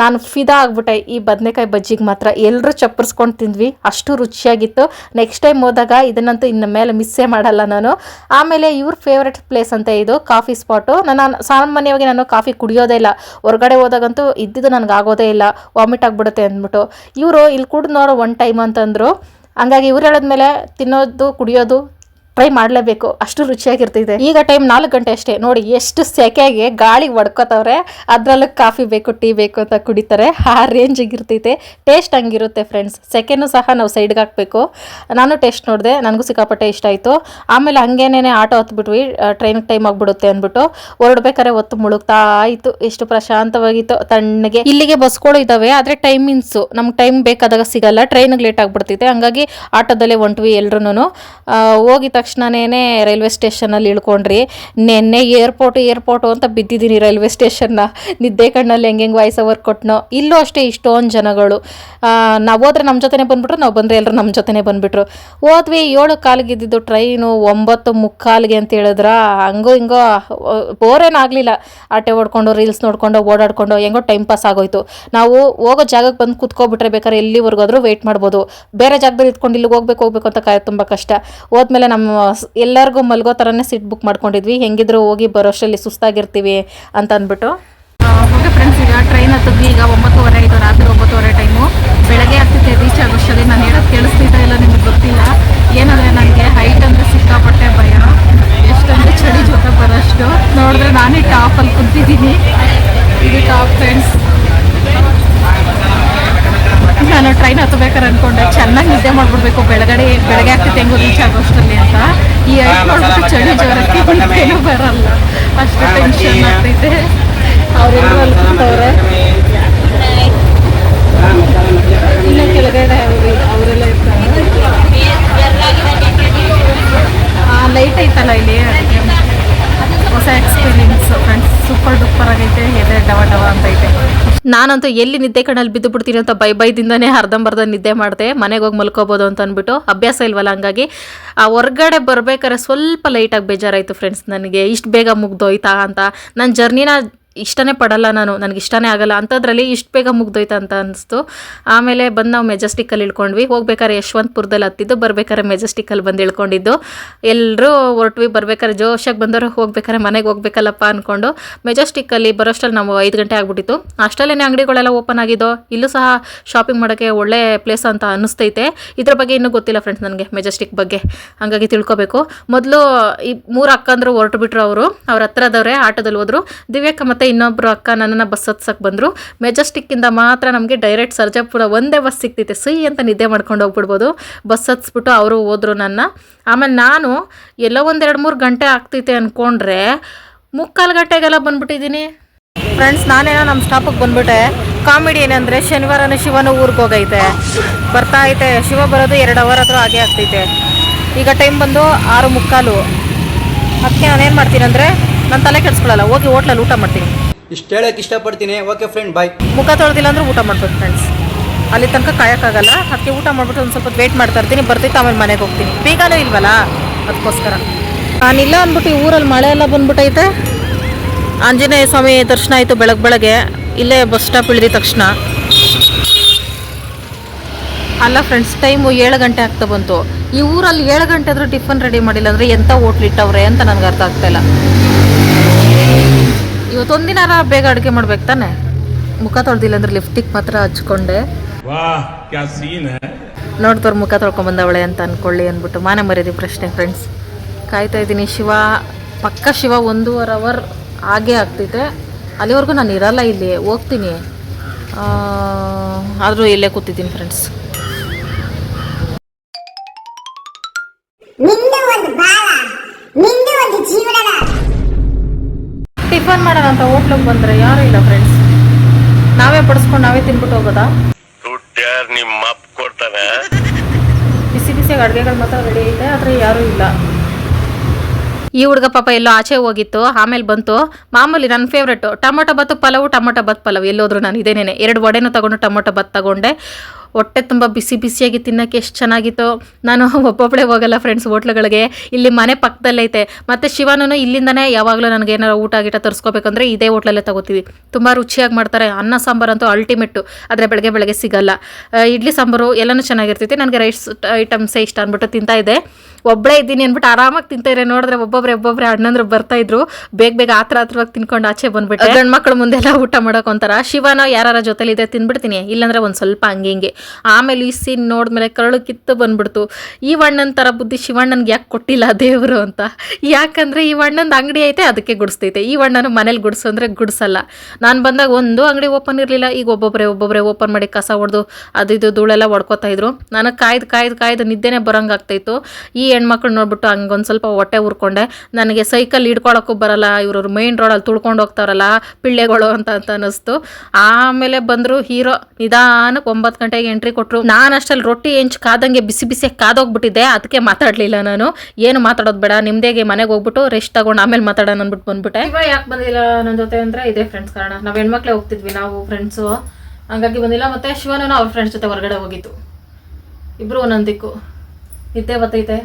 ನಾನು ಫಿದಾ ಆಗ್ಬಿಟ್ಟೆ. ಈ ಬದನೆಕಾಯಿ, ಬಜ್ಜಿಗೆ ಮಾತ್ರ ಎಲ್ಲರೂ ಚಪ್ಪರ್ಸ್ಕೊಂಡು ತಿಂದ್ವಿ. ಅಷ್ಟು ರುಚಿಯಾಗಿತ್ತು. ನೆಕ್ಸ್ಟ್ ಟೈಮ್ ಹೋದಾಗ ಇದನ್ನಂತೂ ಇನ್ನು ಮೇಲೆ ಮಿಸ್ಸೇ ಮಾಡಲ್ಲ ನಾನು. ಆಮೇಲೆ ಇವ್ರ ಫೇವ್ರೆಟ್ ಪ್ಲೇಸ್ ಅಂತ ಇದು ಕಾಫಿ ಸ್ಪಾಟು ನಾನು ಸಾಮಾನ್ಯವಾಗಿ ನಾನು ಕಾಫಿ ಕುಡಿಯೋದೇ ಇಲ್ಲ. ಹೊರಗಡೆ ಹೋದಾಗಂತೂ ಇದ್ದಿದ್ದು ನನಗೆ ಆಗೋದೇ ಇಲ್ಲ. ವಾಮಿಟ್ ಆಗಿಬಿಡುತ್ತೆ ಅಂದ್ಬಿಟ್ಟು. ಇವರು ಇಲ್ಲಿ ಕುಡ್ದು ನೋಡೋ ಒನ್ ಟೈಮ್ ಅಂತಂದರು. ಹಂಗಾಗಿ ಇವ್ರು ಹೇಳಿದ್ಮೇಲೆ ತಿನ್ನೋದು, ಕುಡಿಯೋದು ಟ್ರೈ ಮಾಡಲೇಬೇಕು. ಅಷ್ಟು ರುಚಿಯಾಗಿರ್ತೈತೆ. ಈಗ ಟೈಮ್ ನಾಲ್ಕು ಗಂಟೆ ಅಷ್ಟೇ. ನೋಡಿ, ಎಷ್ಟು ಸೆಕೆಗೆ ಗಾಳಿ ಒಡ್ಕೋತವ್ರೆ, ಅದರಲ್ಲೂ ಕಾಫಿ ಬೇಕು, ಟೀ ಬೇಕು ಅಂತ ಕುಡಿತಾರೆ. ಆ ರೇಂಜಿಗೆ ಇರ್ತೈತೆ ಟೇಸ್ಟ್ ಹಂಗಿರುತ್ತೆ ಫ್ರೆಂಡ್ಸ್ ಸೆಕೆನೂ ಸಹ ನಾವು ಸೈಡ್ಗೆ ಹಾಕಬೇಕು. ನಾನು ಟೇಸ್ಟ್ ನೋಡಿದೆ, ನನಗೂ ಸಿಕ್ಕಾಪಟ್ಟೆ ಇಷ್ಟ ಆಯಿತು. ಆಮೇಲೆ ಹಂಗೇನೇ ಆಟೋ ಹತ್ಬಿಟ್ವಿ. ಟ್ರೈನ್ ಟೈಮ್ ಆಗಿಬಿಡುತ್ತೆ ಅಂದ್ಬಿಟ್ಟು ಹೊರಡ್ಬೇಕಾದ್ರೆ ಹೊತ್ತು ಮುಳುಗ್ತಾ ಆಯಿತು ಎಷ್ಟು ಪ್ರಶಾಂತವಾಗಿತ್ತು. ತಣ್ಣಗೆ. ಇಲ್ಲಿಗೆ ಬಸ್ಗಳು ಇದ್ದಾವೆ ಆದರೆ ಟೈಮಿಂಗ್ಸು ನಮ್ಗೆ ಟೈಮ್ ಬೇಕಾದಾಗ ಸಿಗಲ್ಲ. ಟ್ರೈನಿಗೆ ಲೇಟ್ ಆಗಿಬಿಡ್ತೈತೆ. ಹಂಗಾಗಿ ಆಟೋದಲ್ಲೇ ಹೊಂಟ್ವಿ ಎಲ್ರೂ ಹೋಗಿದ ತಕ್ಷಣನೇ ರೈಲ್ವೆ ಸ್ಟೇಷನಲ್ಲಿ ಇಳ್ಕೊಂಡ್ರಿ. ನೆನ್ನೆ ಏರ್ಪೋರ್ಟು ಏರ್ಪೋರ್ಟು ಅಂತ ಬಿದ್ದಿದ್ದೀನಿ ರೈಲ್ವೆ ಸ್ಟೇಷನ್ನ. ನಿದ್ದೆ ಕಣ್ಣಲ್ಲಿ ಹೆಂಗೆ ವಾಯ್ಸ್ ಓವರ್ ಕೊಟ್ಟನೋ ಇಲ್ಲೂ ಅಷ್ಟೇ ಇಷ್ಟೊಂದು ಜನಗಳು. ನಾವು ಹೋದ್ರೆ ನಮ್ಮ ಜೊತೆನೇ ಬಂದುಬಿಟ್ರು, ನಾವು ಬಂದರೆ ಎಲ್ಲರೂ ನಮ್ಮ ಜೊತೆನೇ ಬಂದುಬಿಟ್ರು. ಹೋದ್ವಿ ಏಳು ಕಾಲಿಗೆ ಇದ್ದಿದ್ದು ಟ್ರೈನು, ಒಂಬತ್ತು ಮುಕ್ಕಾಲಿಗೆ ಅಂತ ಹೇಳಿದ್ರ. ಹಂಗೋ ಹಿಂಗೋ ಬೋರೇನಾಗಲಿಲ್ಲ ಆಟೆ ಓಡ್ಕೊಂಡು ರೀಲ್ಸ್ ನೋಡ್ಕೊಂಡು, ಓಡಾಡ್ಕೊಂಡು, ಹೆಂಗೋ ಟೈಮ್ ಪಾಸ್ ಆಗೋಯ್ತು. ನಾವು ಹೋಗೋ ಜಾಗಕ್ಕೆ ಬಂದು ಕುತ್ಕೊಬಿಟ್ರೆ ಬೇಕಾದ್ರೆ ಎಲ್ಲಿವರೆಗೂ ಆದರೂ ವೆಯ್ಟ್ ಮಾಡ್ಬೋದು. ಬೇರೆ ಜಾಗದಲ್ಲಿ ಇಟ್ಕೊಂಡು ಇಲ್ಲಿಗೆ ಹೋಗ್ಬೇಕು ಹೋಗ್ಬೇಕು ಅಂತ ಕಾಯೋದು ತುಂಬ ಕಷ್ಟ. ಹೋದ್ಮೇಲೆ ನಮ್ಮ ಎಲ್ಲರಿಗೂ ಮಲ್ಗೋ ಥರನೇ ಸೀಟ್ ಬುಕ್ ಮಾಡ್ಕೊಂಡಿದ್ವಿ. ಹೆಂಗಿದ್ರು ಹೋಗಿ ಬರೋಷ್ಟರಲ್ಲಿ ಸುಸ್ತಾಗಿರ್ತೀವಿ ಅಂತ ಅಂದ್ಬಿಟ್ಟು. ಓಕೆ ಫ್ರೆಂಡ್ಸ್ ಈಗ ಟ್ರೈನ್ ಹತ್ತಿದ್ವಿ, ಈಗ ಒಂಬತ್ತುವರೆ ಆಯಿತು, ರಾತ್ರಿ ಒಂಬತ್ತುವರೆ ಟೈಮು ಬೆಳಗ್ಗೆ ಆಗ್ತಿದ್ದೆ ರೀಚ್ ಆಗೋಷ್ಟರಲ್ಲಿ. ನಾನು ಹೇಳೋದು ಕೇಳಿಸ್ತಿದ್ದೆ ಇಲ್ಲ, ನಿಮಗೆ ಗೊತ್ತಿಲ್ಲ. ಏನಂದರೆ ನನಗೆ ಹೈಟ್ ಅಂದರೆ ಸಿಕ್ಕಾಪಟ್ಟೆ ಭಯ. ಎಷ್ಟಂದರೆ ಚಳಿ ಜೊತೆ ಬರೋಷ್ಟು. ನೋಡಿದ್ರೆ ನಾನೇ ಟಾಪಲ್ಲಿ ಕುಂತಿದ್ದೀನಿ. ಇದು ಟಾಪ್ ಫ್ರೆಂಡ್ಸ್ ನಾನು ಟ್ರೈನ್ ಹತ್ತಬೇಕಾರೆ ಅನ್ಕೊಂಡೆ ಚೆನ್ನಾಗಿ ನಿದ್ದೆ ಮಾಡ್ಬಿಡ್ಬೇಕು ಬೆಳಗಡೆ ಬೆಳಗ್ಗೆ ಆಗ್ತಿತ್ತು ಹೆಂಗೋ ರೀಚ್ ಆಗೋಷ್ಟರಲ್ಲಿ ಅಂತ. ಈ ಐಟ್ ನೋಡ್ಬಿಟ್ಟು ಚಳಿ ಜ್ವರಕ್ಕೆ ಏನೂ ಬರಲ್ಲ. ಅಷ್ಟು ಟೆನ್ಷನ್ ಆಗ್ತೈತೆ. ಅವರೆಲ್ಲರೂ ಅಲ್ಕೊಂಡವ್ರೆ ಇನ್ನು ಕೆಳಗಡೆ ಅವ್ರು- ಅವರೆಲ್ಲ ಇರ್ತಾರೆ. ಲೈಟ್ ಐತಲ್ಲ ಇಲ್ಲಿ? ಹೊಸ ಎಕ್ಸ್ಪೀರಿಯನ್ಸ್ ಫ್ರೆಂಡ್ಸ್ ಸೂಪರ್ ಡೂಪರ್ ಆಗೈತೆ, ಎದೆ ಡವ ಡವ ಅಂತ ಐತೆ ನಾನಂತೂ ಎಲ್ಲಿ ನಿದ್ದೆ ಕಣ್ಣಲ್ಲಿ ಬಿದ್ದು ಬಿಡ್ತೀನಿ ಅಂತ ಬೈ ಬೈದಿಂದನೇ ಅರ್ಧಂಬರ್ಧ ನಿದ್ದೆ ಮಾಡಿದೆ. ಮನೆಗೆ ಹೋಗಿ ಮಲ್ಕೋಬೋದು ಅಂತ ಅಂದ್ಬಿಟ್ಟು ಅಭ್ಯಾಸ ಇಲ್ವಲ್ಲ ಹಂಗಾಗಿ, ಆ ಹೊರ್ಗಡೆ ಬರ್ಬೇಕಾದ್ರೆ ಸ್ವಲ್ಪ ಲೈಟಾಗಿ ಬೇಜಾರಾಯಿತು ಫ್ರೆಂಡ್ಸ್ ನನಗೆ. ಇಷ್ಟು ಬೇಗ ಮುಗ್ದೋಯ್ತಾ ಅಂತ. ನನ್ನ ಜರ್ನಿನ ಇಷ್ಟನೇ ಪಡಲ್ಲ ನಾನು, ನನಗೆ ಇಷ್ಟನೇ ಆಗಲ್ಲ, ಅಂಥದ್ರಲ್ಲಿ ಇಷ್ಟು ಬೇಗ ಮುಗ್ದೋಯ್ತು ಅಂತ ಅನಿಸ್ತು. ಆಮೇಲೆ ಬಂದು ನಾವು ಮೆಜೆಸ್ಟಿಕ್ಕಲ್ಲಿ ಇಳ್ಕೊಂಡ್ವಿ. ಹೋಗ್ಬೇಕಾದ್ರೆ ಯಶವಂತಪುರದಲ್ಲಿ ಹತ್ತಿದ್ದು ಬರ್ಬೇಕಾದ್ರೆ ಮೆಜೆಸ್ಟಿಕ್ಕಲ್ಲಿ ಬಂದು ಇಳ್ಕೊಂಡಿದ್ದು. ಎಲ್ಲರೂ ಹೊರಟ್ವಿ ಬರ್ಬೇಕಾದ್ರೆ ಜೋಶಾಗಿ ಬಂದವರು ಹೋಗ್ಬೇಕಾದ್ರೆ ಮನೆಗೆ ಹೋಗ್ಬೇಕಲ್ಲಪ್ಪ ಅಂದ್ಕೊಂಡು ಮೆಜೆಸ್ಟಿಕ್ಕಲ್ಲಿ ಬರೋಷ್ಟಲ್ಲಿ ನಾವು ಐದು ಗಂಟೆ ಆಗ್ಬಿಟ್ಟಿತ್ತು. ಅಷ್ಟರಲ್ಲೇ ಅಂಗಡಿಗಳೆಲ್ಲ ಓಪನ್ ಆಗಿದ್ದೋ, ಇಲ್ಲೂ ಸಹ ಶಾಪಿಂಗ್ ಮಾಡೋಕ್ಕೆ ಒಳ್ಳೆ ಪ್ಲೇಸ್ ಅಂತ ಅನ್ನಿಸ್ತೈತೆ ಇದ್ರ ಬಗ್ಗೆ ಇನ್ನೂ ಗೊತ್ತಿಲ್ಲ ಫ್ರೆಂಡ್ಸ್ ನನಗೆ ಮೆಜೆಸ್ಟಿಕ್ ಬಗ್ಗೆ. ಹಾಗಾಗಿ ತಿಳ್ಕೊಬೇಕು. ಮೊದಲು ಈ ಮೂರು ಅಕ್ಕಂದರು ಹೊರಟು ಬಿಟ್ರು ಅವರು. ಅವ್ರ ಹತ್ರದವ್ರೆ ಆಟೋದಲ್ಲಿ ಹೋದ್ರು. ದಿವ್ಯಕ್ಕ ಮತ್ತು ಇನ್ನೊಬ್ರು ಅಕ್ಕ ನನ್ನನ್ನು ಬಸ್ ಹತ್ಸಕ್ಕೆ ಬಂದರು. ಮೆಜೆಸ್ಟಿಕ್ಕಿಂದ ಮಾತ್ರ ನಮಗೆ ಡೈರೆಕ್ಟ್ ಸರ್ಜಾಪುರ ಒಂದೇ ಬಸ್ ಸಿಕ್ತೈತೆ ಸುಯ್ ಅಂತ ನಿದ್ದೆ ಮಾಡ್ಕೊಂಡು ಹೋಗ್ಬಿಡ್ಬೋದು. ಬಸ್ ಹತ್ಸ್ಬಿಟ್ಟು ಅವರು ಹೋದ್ರು ನನ್ನ. ಆಮೇಲೆ ನಾನು ಎಲ್ಲೋ ಒಂದೆರಡು ಮೂರು ಗಂಟೆ ಆಗ್ತೈತೆ ಅಂದ್ಕೊಂಡ್ರೆ ಮುಕ್ಕಾಲು ಗಂಟೆಗೆಲ್ಲ ಬಂದ್ಬಿಟ್ಟಿದ್ದೀನಿ. ಫ್ರೆಂಡ್ಸ್ ನಾನೇನೋ ನಮ್ಮ ಸ್ಟಾಪಿಗೆ ಬಂದ್ಬಿಟ್ಟೆ. ಕಾಮಿಡಿ ಏನಂದರೆ ಶನಿವಾರನ ಶಿವನ ಊರಿಗೆ ಹೋಗೈತೆ. ಬರ್ತಾ ಐತೆ. ಶಿವ ಬರೋದು ಎರಡು ಅವರ್ ಆದರೂ ಹಾಗೆ ಆಗ್ತೈತೆ. ಈಗ ಟೈಮ್ ಬಂದು ಆರು ಮುಕ್ಕಾಲು. ಅದಕ್ಕೆ ನಾನೇನು ಮಾಡ್ತೀನಿ ಅಂದರೆ ನಾನು ತಲೆ ಕೆಡಿಸ್ಕೊಳ್ಳಲ್ಲ ಹೋಗಿ ಹೋಟ್ಲಲ್ಲಿ ಊಟ ಮಾಡ್ತೀನಿ. ಇಷ್ಟು ಹೇಳಕ್ಕೆ ಇಷ್ಟಪಡ್ತೀನಿ. ಓಕೆ ಫ್ರೆಂಡ್ ಬಾಯ್ ಮುಖ ತೊಳೆದಿಲ್ಲ ಅಂದ್ರೆ ಊಟ ಮಾಡ್ಬೇಕು ಫ್ರೆಂಡ್ಸ್ ಅಲ್ಲಿ ತನಕ ಕಾಯೋಕ್ಕಾಗಲ್ಲ ಅದಕ್ಕೆ ಊಟ ಮಾಡ್ಬಿಟ್ಟು ಒಂದು ಸ್ವಲ್ಪ ವೇಟ್ ಮಾಡ್ತಾ ಇರ್ತೀನಿ ಬರ್ತೈತೆ ಆಮೇಲೆ ಮನೆಗೆ ಹೋಗ್ತೀನಿ. ಬೇಗನೂ ಇಲ್ವಲ್ಲ? ಅದಕ್ಕೋಸ್ಕರ. ನಾನಿಲ್ಲ ಅಂದ್ಬಿಟ್ಟು ಈ ಊರಲ್ಲಿ ಮಳೆ ಎಲ್ಲ ಬಂದ್ಬಿಟ್ಟೈತೆ ಆಂಜನೇಯ ಸ್ವಾಮಿ ದರ್ಶನ ಆಯಿತು ಬೆಳಗ್ಗೆ ಬೆಳಗ್ಗೆ. ಇಲ್ಲೇ ಬಸ್ ಸ್ಟಾಪ್ ಇಳಿದ ತಕ್ಷಣ. ಅಲ್ಲ ಫ್ರೆಂಡ್ಸ್ ಟೈಮು ಏಳು ಗಂಟೆ ಆಗ್ತಾ ಬಂತು. ಈ ಊರಲ್ಲಿ ಏಳು ಗಂಟೆ ಆದರೂ ಟಿಫನ್ ರೆಡಿ ಮಾಡಿಲ್ಲ ಅಂದರೆ ಎಂಥ ಹೋಟ್ಲಿಟ್ಟವ್ರೆ ಅಂತ ನನಗೆ ಅರ್ಥ ಆಗ್ತಾ ಇವತ್ತೊಂದಿನಾರ ಬೇಗ ಅಡುಗೆ ಮಾಡ್ಬೇಕು ತಾನೆ? ಮುಖ ತೊಳ್ದಿಲ್ಲ ಅಂದ್ರೆ ಲಿಫ್ಟಿಗೆ ಮಾತ್ರ ಹಚ್ಕೊಂಡೆ. ನೋಡ್ತವ್ರ ಮುಖ ತೊಳ್ಕೊಂಬಂದವಳೆ ಅಂತ ಅನ್ಕೊಳ್ಳಿ ಅಂದ್ಬಿಟ್ಟು ಮಾನೆ ಮರ್ಯಾದೆ ಪ್ರಶ್ನೆ ಫ್ರೆಂಡ್ಸ್ ಕಾಯ್ತಾ ಇದ್ದೀನಿ ಶಿವ ಪಕ್ಕ ಶಿವ ಒಂದೂವರೆ ಅವರ್ ಹಾಗೆ ಆಗ್ತಿದೆ. ಅಲ್ಲಿವರೆಗೂ ನಾನು ಇರಲ್ಲ ಇಲ್ಲಿ ಹೋಗ್ತೀನಿ. ಆದರೂ ಇಲ್ಲೇ ಕೂತಿದ್ದೀನಿ ಫ್ರೆಂಡ್ಸ್ ಟಿಫನ್ ಮಾಡೋಣ ಅಂತ ಹೋಟ್ಲಿಗೆ ಬಂದ್ರೆ ಯಾರು ಇಲ್ಲ ಫ್ರೆಂಡ್ಸ್ ನಾವೇ ಬಡಿಸ್ಕೊಂಡು ನಾವೇ ತಿನ್ಬಿಟ್ಟು ಹೋಗೋದಾ? ನಿಮ್ಮ ಕೊಡ್ತಾನೆ ಬಿಸಿ ಬಿಸಿಯಾಗಿ ಅಡುಗೆಗಳು ಮಾತ್ರ ರೆಡಿ ಐತೆ ಆದರೆ ಯಾರು ಇಲ್ಲ. ಈ ಹುಡುಗ ಪಾಪ ಎಲ್ಲೋ ಆಚೆ ಹೋಗಿತ್ತು ಆಮೇಲೆ ಬಂತು. ಮಾಮೂಲಿ ನನ್ನ ಫೇವ್ರೇಟು ಟೊಮೊಟೊ ಬತ್ತು ಪಲಾವು ಟೊಮೊಟೊ ಬತ್ ಪಲಾವ್. ಎಲ್ಲೋದ್ರು ನಾನು ಇದೇನೇನೆ. ಎರಡು ವಡೆನೂ ತಗೊಂಡು ಟೊಮೊಟೊ ಬತ್ ತಗೊಂಡೆ. ಹೊಟ್ಟೆ ತುಂಬ ಬಿಸಿ ಬಿಸಿಯಾಗಿ ತಿನ್ನೋಕ್ಕೆ ಎಷ್ಟು ಚೆನ್ನಾಗಿತ್ತು. ನಾನು ಒಬ್ಬೊಬ್ಬಳೇ ಹೋಗಲ್ಲ ಫ್ರೆಂಡ್ಸ್ ಹೋಟ್ಲುಗಳಿಗೆ. ಇಲ್ಲಿ ಮನೆ ಪಕ್ಕದಲ್ಲೈತೆ ಮತ್ತು ಶಿವನೂ ಇಲ್ಲಿಂದನೇ ಯಾವಾಗಲೂ ನನಗೆ ಏನಾರು ಊಟ ಗೀಟ ತರಿಸ್ಕೋಬೇಕಂದ್ರೆ ಇದೇ ಹೋಟ್ಲಲ್ಲೇ ತಗೋತೀವಿ. ತುಂಬ ರುಚಿಯಾಗಿ ಮಾಡ್ತಾರೆ. ಅನ್ನ ಸಾಂಬಾರಂತೂ ಅಲ್ಟಿಮೇಟು ಆದರೆ ಬೆಳಗ್ಗೆ ಬೆಳಗ್ಗೆ ಸಿಗಲ್ಲ. ಇಡ್ಲಿ ಸಾಂಬಾರು ಎಲ್ಲನೂ ಚೆನ್ನಾಗಿರ್ತೈತಿ. ನನಗೆ ರೈಸ್ ಐಟಮ್ಸೇ ಇಷ್ಟ ಅಂದ್ಬಿಟ್ಟು ತಿಂತಾ ಇದ್ದೆ. ಒಬ್ಬಳೇ ಇದ್ದೀನಿ ಅಂದ್ಬಿಟ್ಟು ಆರಾಮಾಗಿ ತಿಂತಾ ಇದ್ರೆ ನೋಡಿದ್ರೆ ಒಬ್ಬೊಬ್ರೆ ಒಬ್ಬೊಬ್ರೆ ಅಣ್ಣಂದ್ರು ಬರ್ತಾ ಇದ್ರು. ಬೇಗ ಬೇಗ ಆತ್ರ ಹತ್ರವಾಗಿ ತಿನ್ಕೊಂಡು ಆಚೆ ಬಂದ್ಬಿಟ್ಟು. ಗಂಡು ಮಕ್ಕಳು ಮುಂದೆಲ್ಲ ಊಟ ಮಾಡೋಕೆ ಒಂಥರ. ಶಿವನ ಯಾರ ಜೊತೆಲಿ ಇದೆ ತಿನ್ಬಿಡ್ತೀನಿ. ಇಲ್ಲಾಂದ್ರೆ ಒಂದು ಸ್ವಲ್ಪ ಹಂಗೆ ಹಿಂಗೆ. ಆಮೇಲೆ ಈ ಸೀನ್ ನೋಡಿದ್ಮೇಲೆ ಕರಳು ಕಿತ್ತು ಬಂದ್ಬಿಡ್ತು. ಈ ವಣ್ಣನ ಥರ ಬುದ್ಧಿ ಶಿವಣ್ಣನ್ಗೆ ಯಾಕೆ ಕೊಟ್ಟಿಲ್ಲ ದೇವರು ಅಂತ? ಯಾಕಂದರೆ ಈ ವಣ್ಣಂದು ಅಂಗಡಿ ಐತೆ, ಅದಕ್ಕೆ ಗುಡಿಸ್ತೈತೆ. ಈ ವಣ್ಣನ ಮನೇಲಿ ಗುಡಿಸು ಅಂದರೆ ಗುಡಿಸಲ್ಲ. ನಾನು ಬಂದಾಗ ಒಂದು ಅಂಗಡಿ ಓಪನ್ ಇರಲಿಲ್ಲ, ಈಗ ಒಬ್ಬೊಬ್ಬರೇ ಒಬ್ಬೊಬ್ಬರೇ ಓಪನ್ ಮಾಡಿ ಕಸ ಹೊಡೆದು ಅದು ಇದು ಧೂಳೆಲ್ಲ ಹೊಡ್ಕೋತಾ ಇದ್ರು. ನನಗೆ ಕಾಯ್ದು ಕಾಯ್ದು ಕಾಯ್ದು ನಿದ್ದೆನೇ ಬರೋಂಗೆ ಆಗ್ತಾಯಿತ್ತು. ಈ ಹೆಣ್ಮಕ್ಳು ನೋಡ್ಬಿಟ್ಟು ಹಂಗೆ ಒಂದು ಸ್ವಲ್ಪ ಹೊಟ್ಟೆ ಉರ್ಕೊಂಡೆ ನನಗೆ ಸೈಕಲ್ ಹಿಡ್ಕೊಳಕ್ಕೂ ಬರಲ್ಲ ಇವರು ಮೈನ್ ರೋಡಲ್ಲಿ ತುಳ್ಕೊಂಡು ಹೋಗ್ತಾರಲ್ಲ, ಪಿಳ್ಳೆಗಳು ಅಂತ ಅಂತ ಅನ್ನಿಸ್ತು. ಆಮೇಲೆ ಬಂದರು ಹೀರೋ. ನಿಧಾನಕ್ಕೆ ಒಂಬತ್ತು ಗಂಟೆಗೆ ಎಂಟ್ರಿ ಕೊಟ್ಟರು ನಾನು ಅಷ್ಟಲ್ಲಿ ರೊಟ್ಟಿ ಹೆಂಚು ಕಾದಂಗೆ ಬಿಸಿ ಬಿಸಿ ಕಾದೋಗ್ಬಿಟ್ಟಿದ್ದೆ. ಅದಕ್ಕೆ ಮಾತಾಡಲಿಲ್ಲ ನಾನು. ಏನು ಮಾತಾಡೋದು ಬೇಡ. ನಿಮ್ದೇಗೆ ಮನೆಗೆ ಹೋಗ್ಬಿಟ್ಟು ರೆಸ್ಟ್ ತಗೊಂಡು ಆಮೇಲೆ ಮಾತಾಡೋಣ ಅಂದ್ಬಿಟ್ಟು ಬಂದ್ಬಿಟ್ಟೆ. ಇವಾಗ ಯಾಕೆ ಬಂದಿಲ್ಲ ನನ್ನ ಜೊತೆ ಅಂದರೆ ಇದೇ ಫ್ರೆಂಡ್ಸ್ ಕಾರಣ. ನಾವು ಹೆಣ್ಮಕ್ಳೆ ಹೋಗ್ತಿದ್ವಿ ನಾವು ಫ್ರೆಂಡ್ಸು ಹಂಗಾಗಿ ಬಂದಿಲ್ಲ ಮತ್ತು ಶಿವನೂ ಅವ್ರ ಫ್ರೆಂಡ್ಸ್ ಜೊತೆ ಹೊರಗಡೆ ಹೋಗಿತ್ತು ಇಬ್ಬರು ಒಂದೊಂದಿಕ್ಕು ನಿದ್ದೆ ಬತ್ತೈತೆ.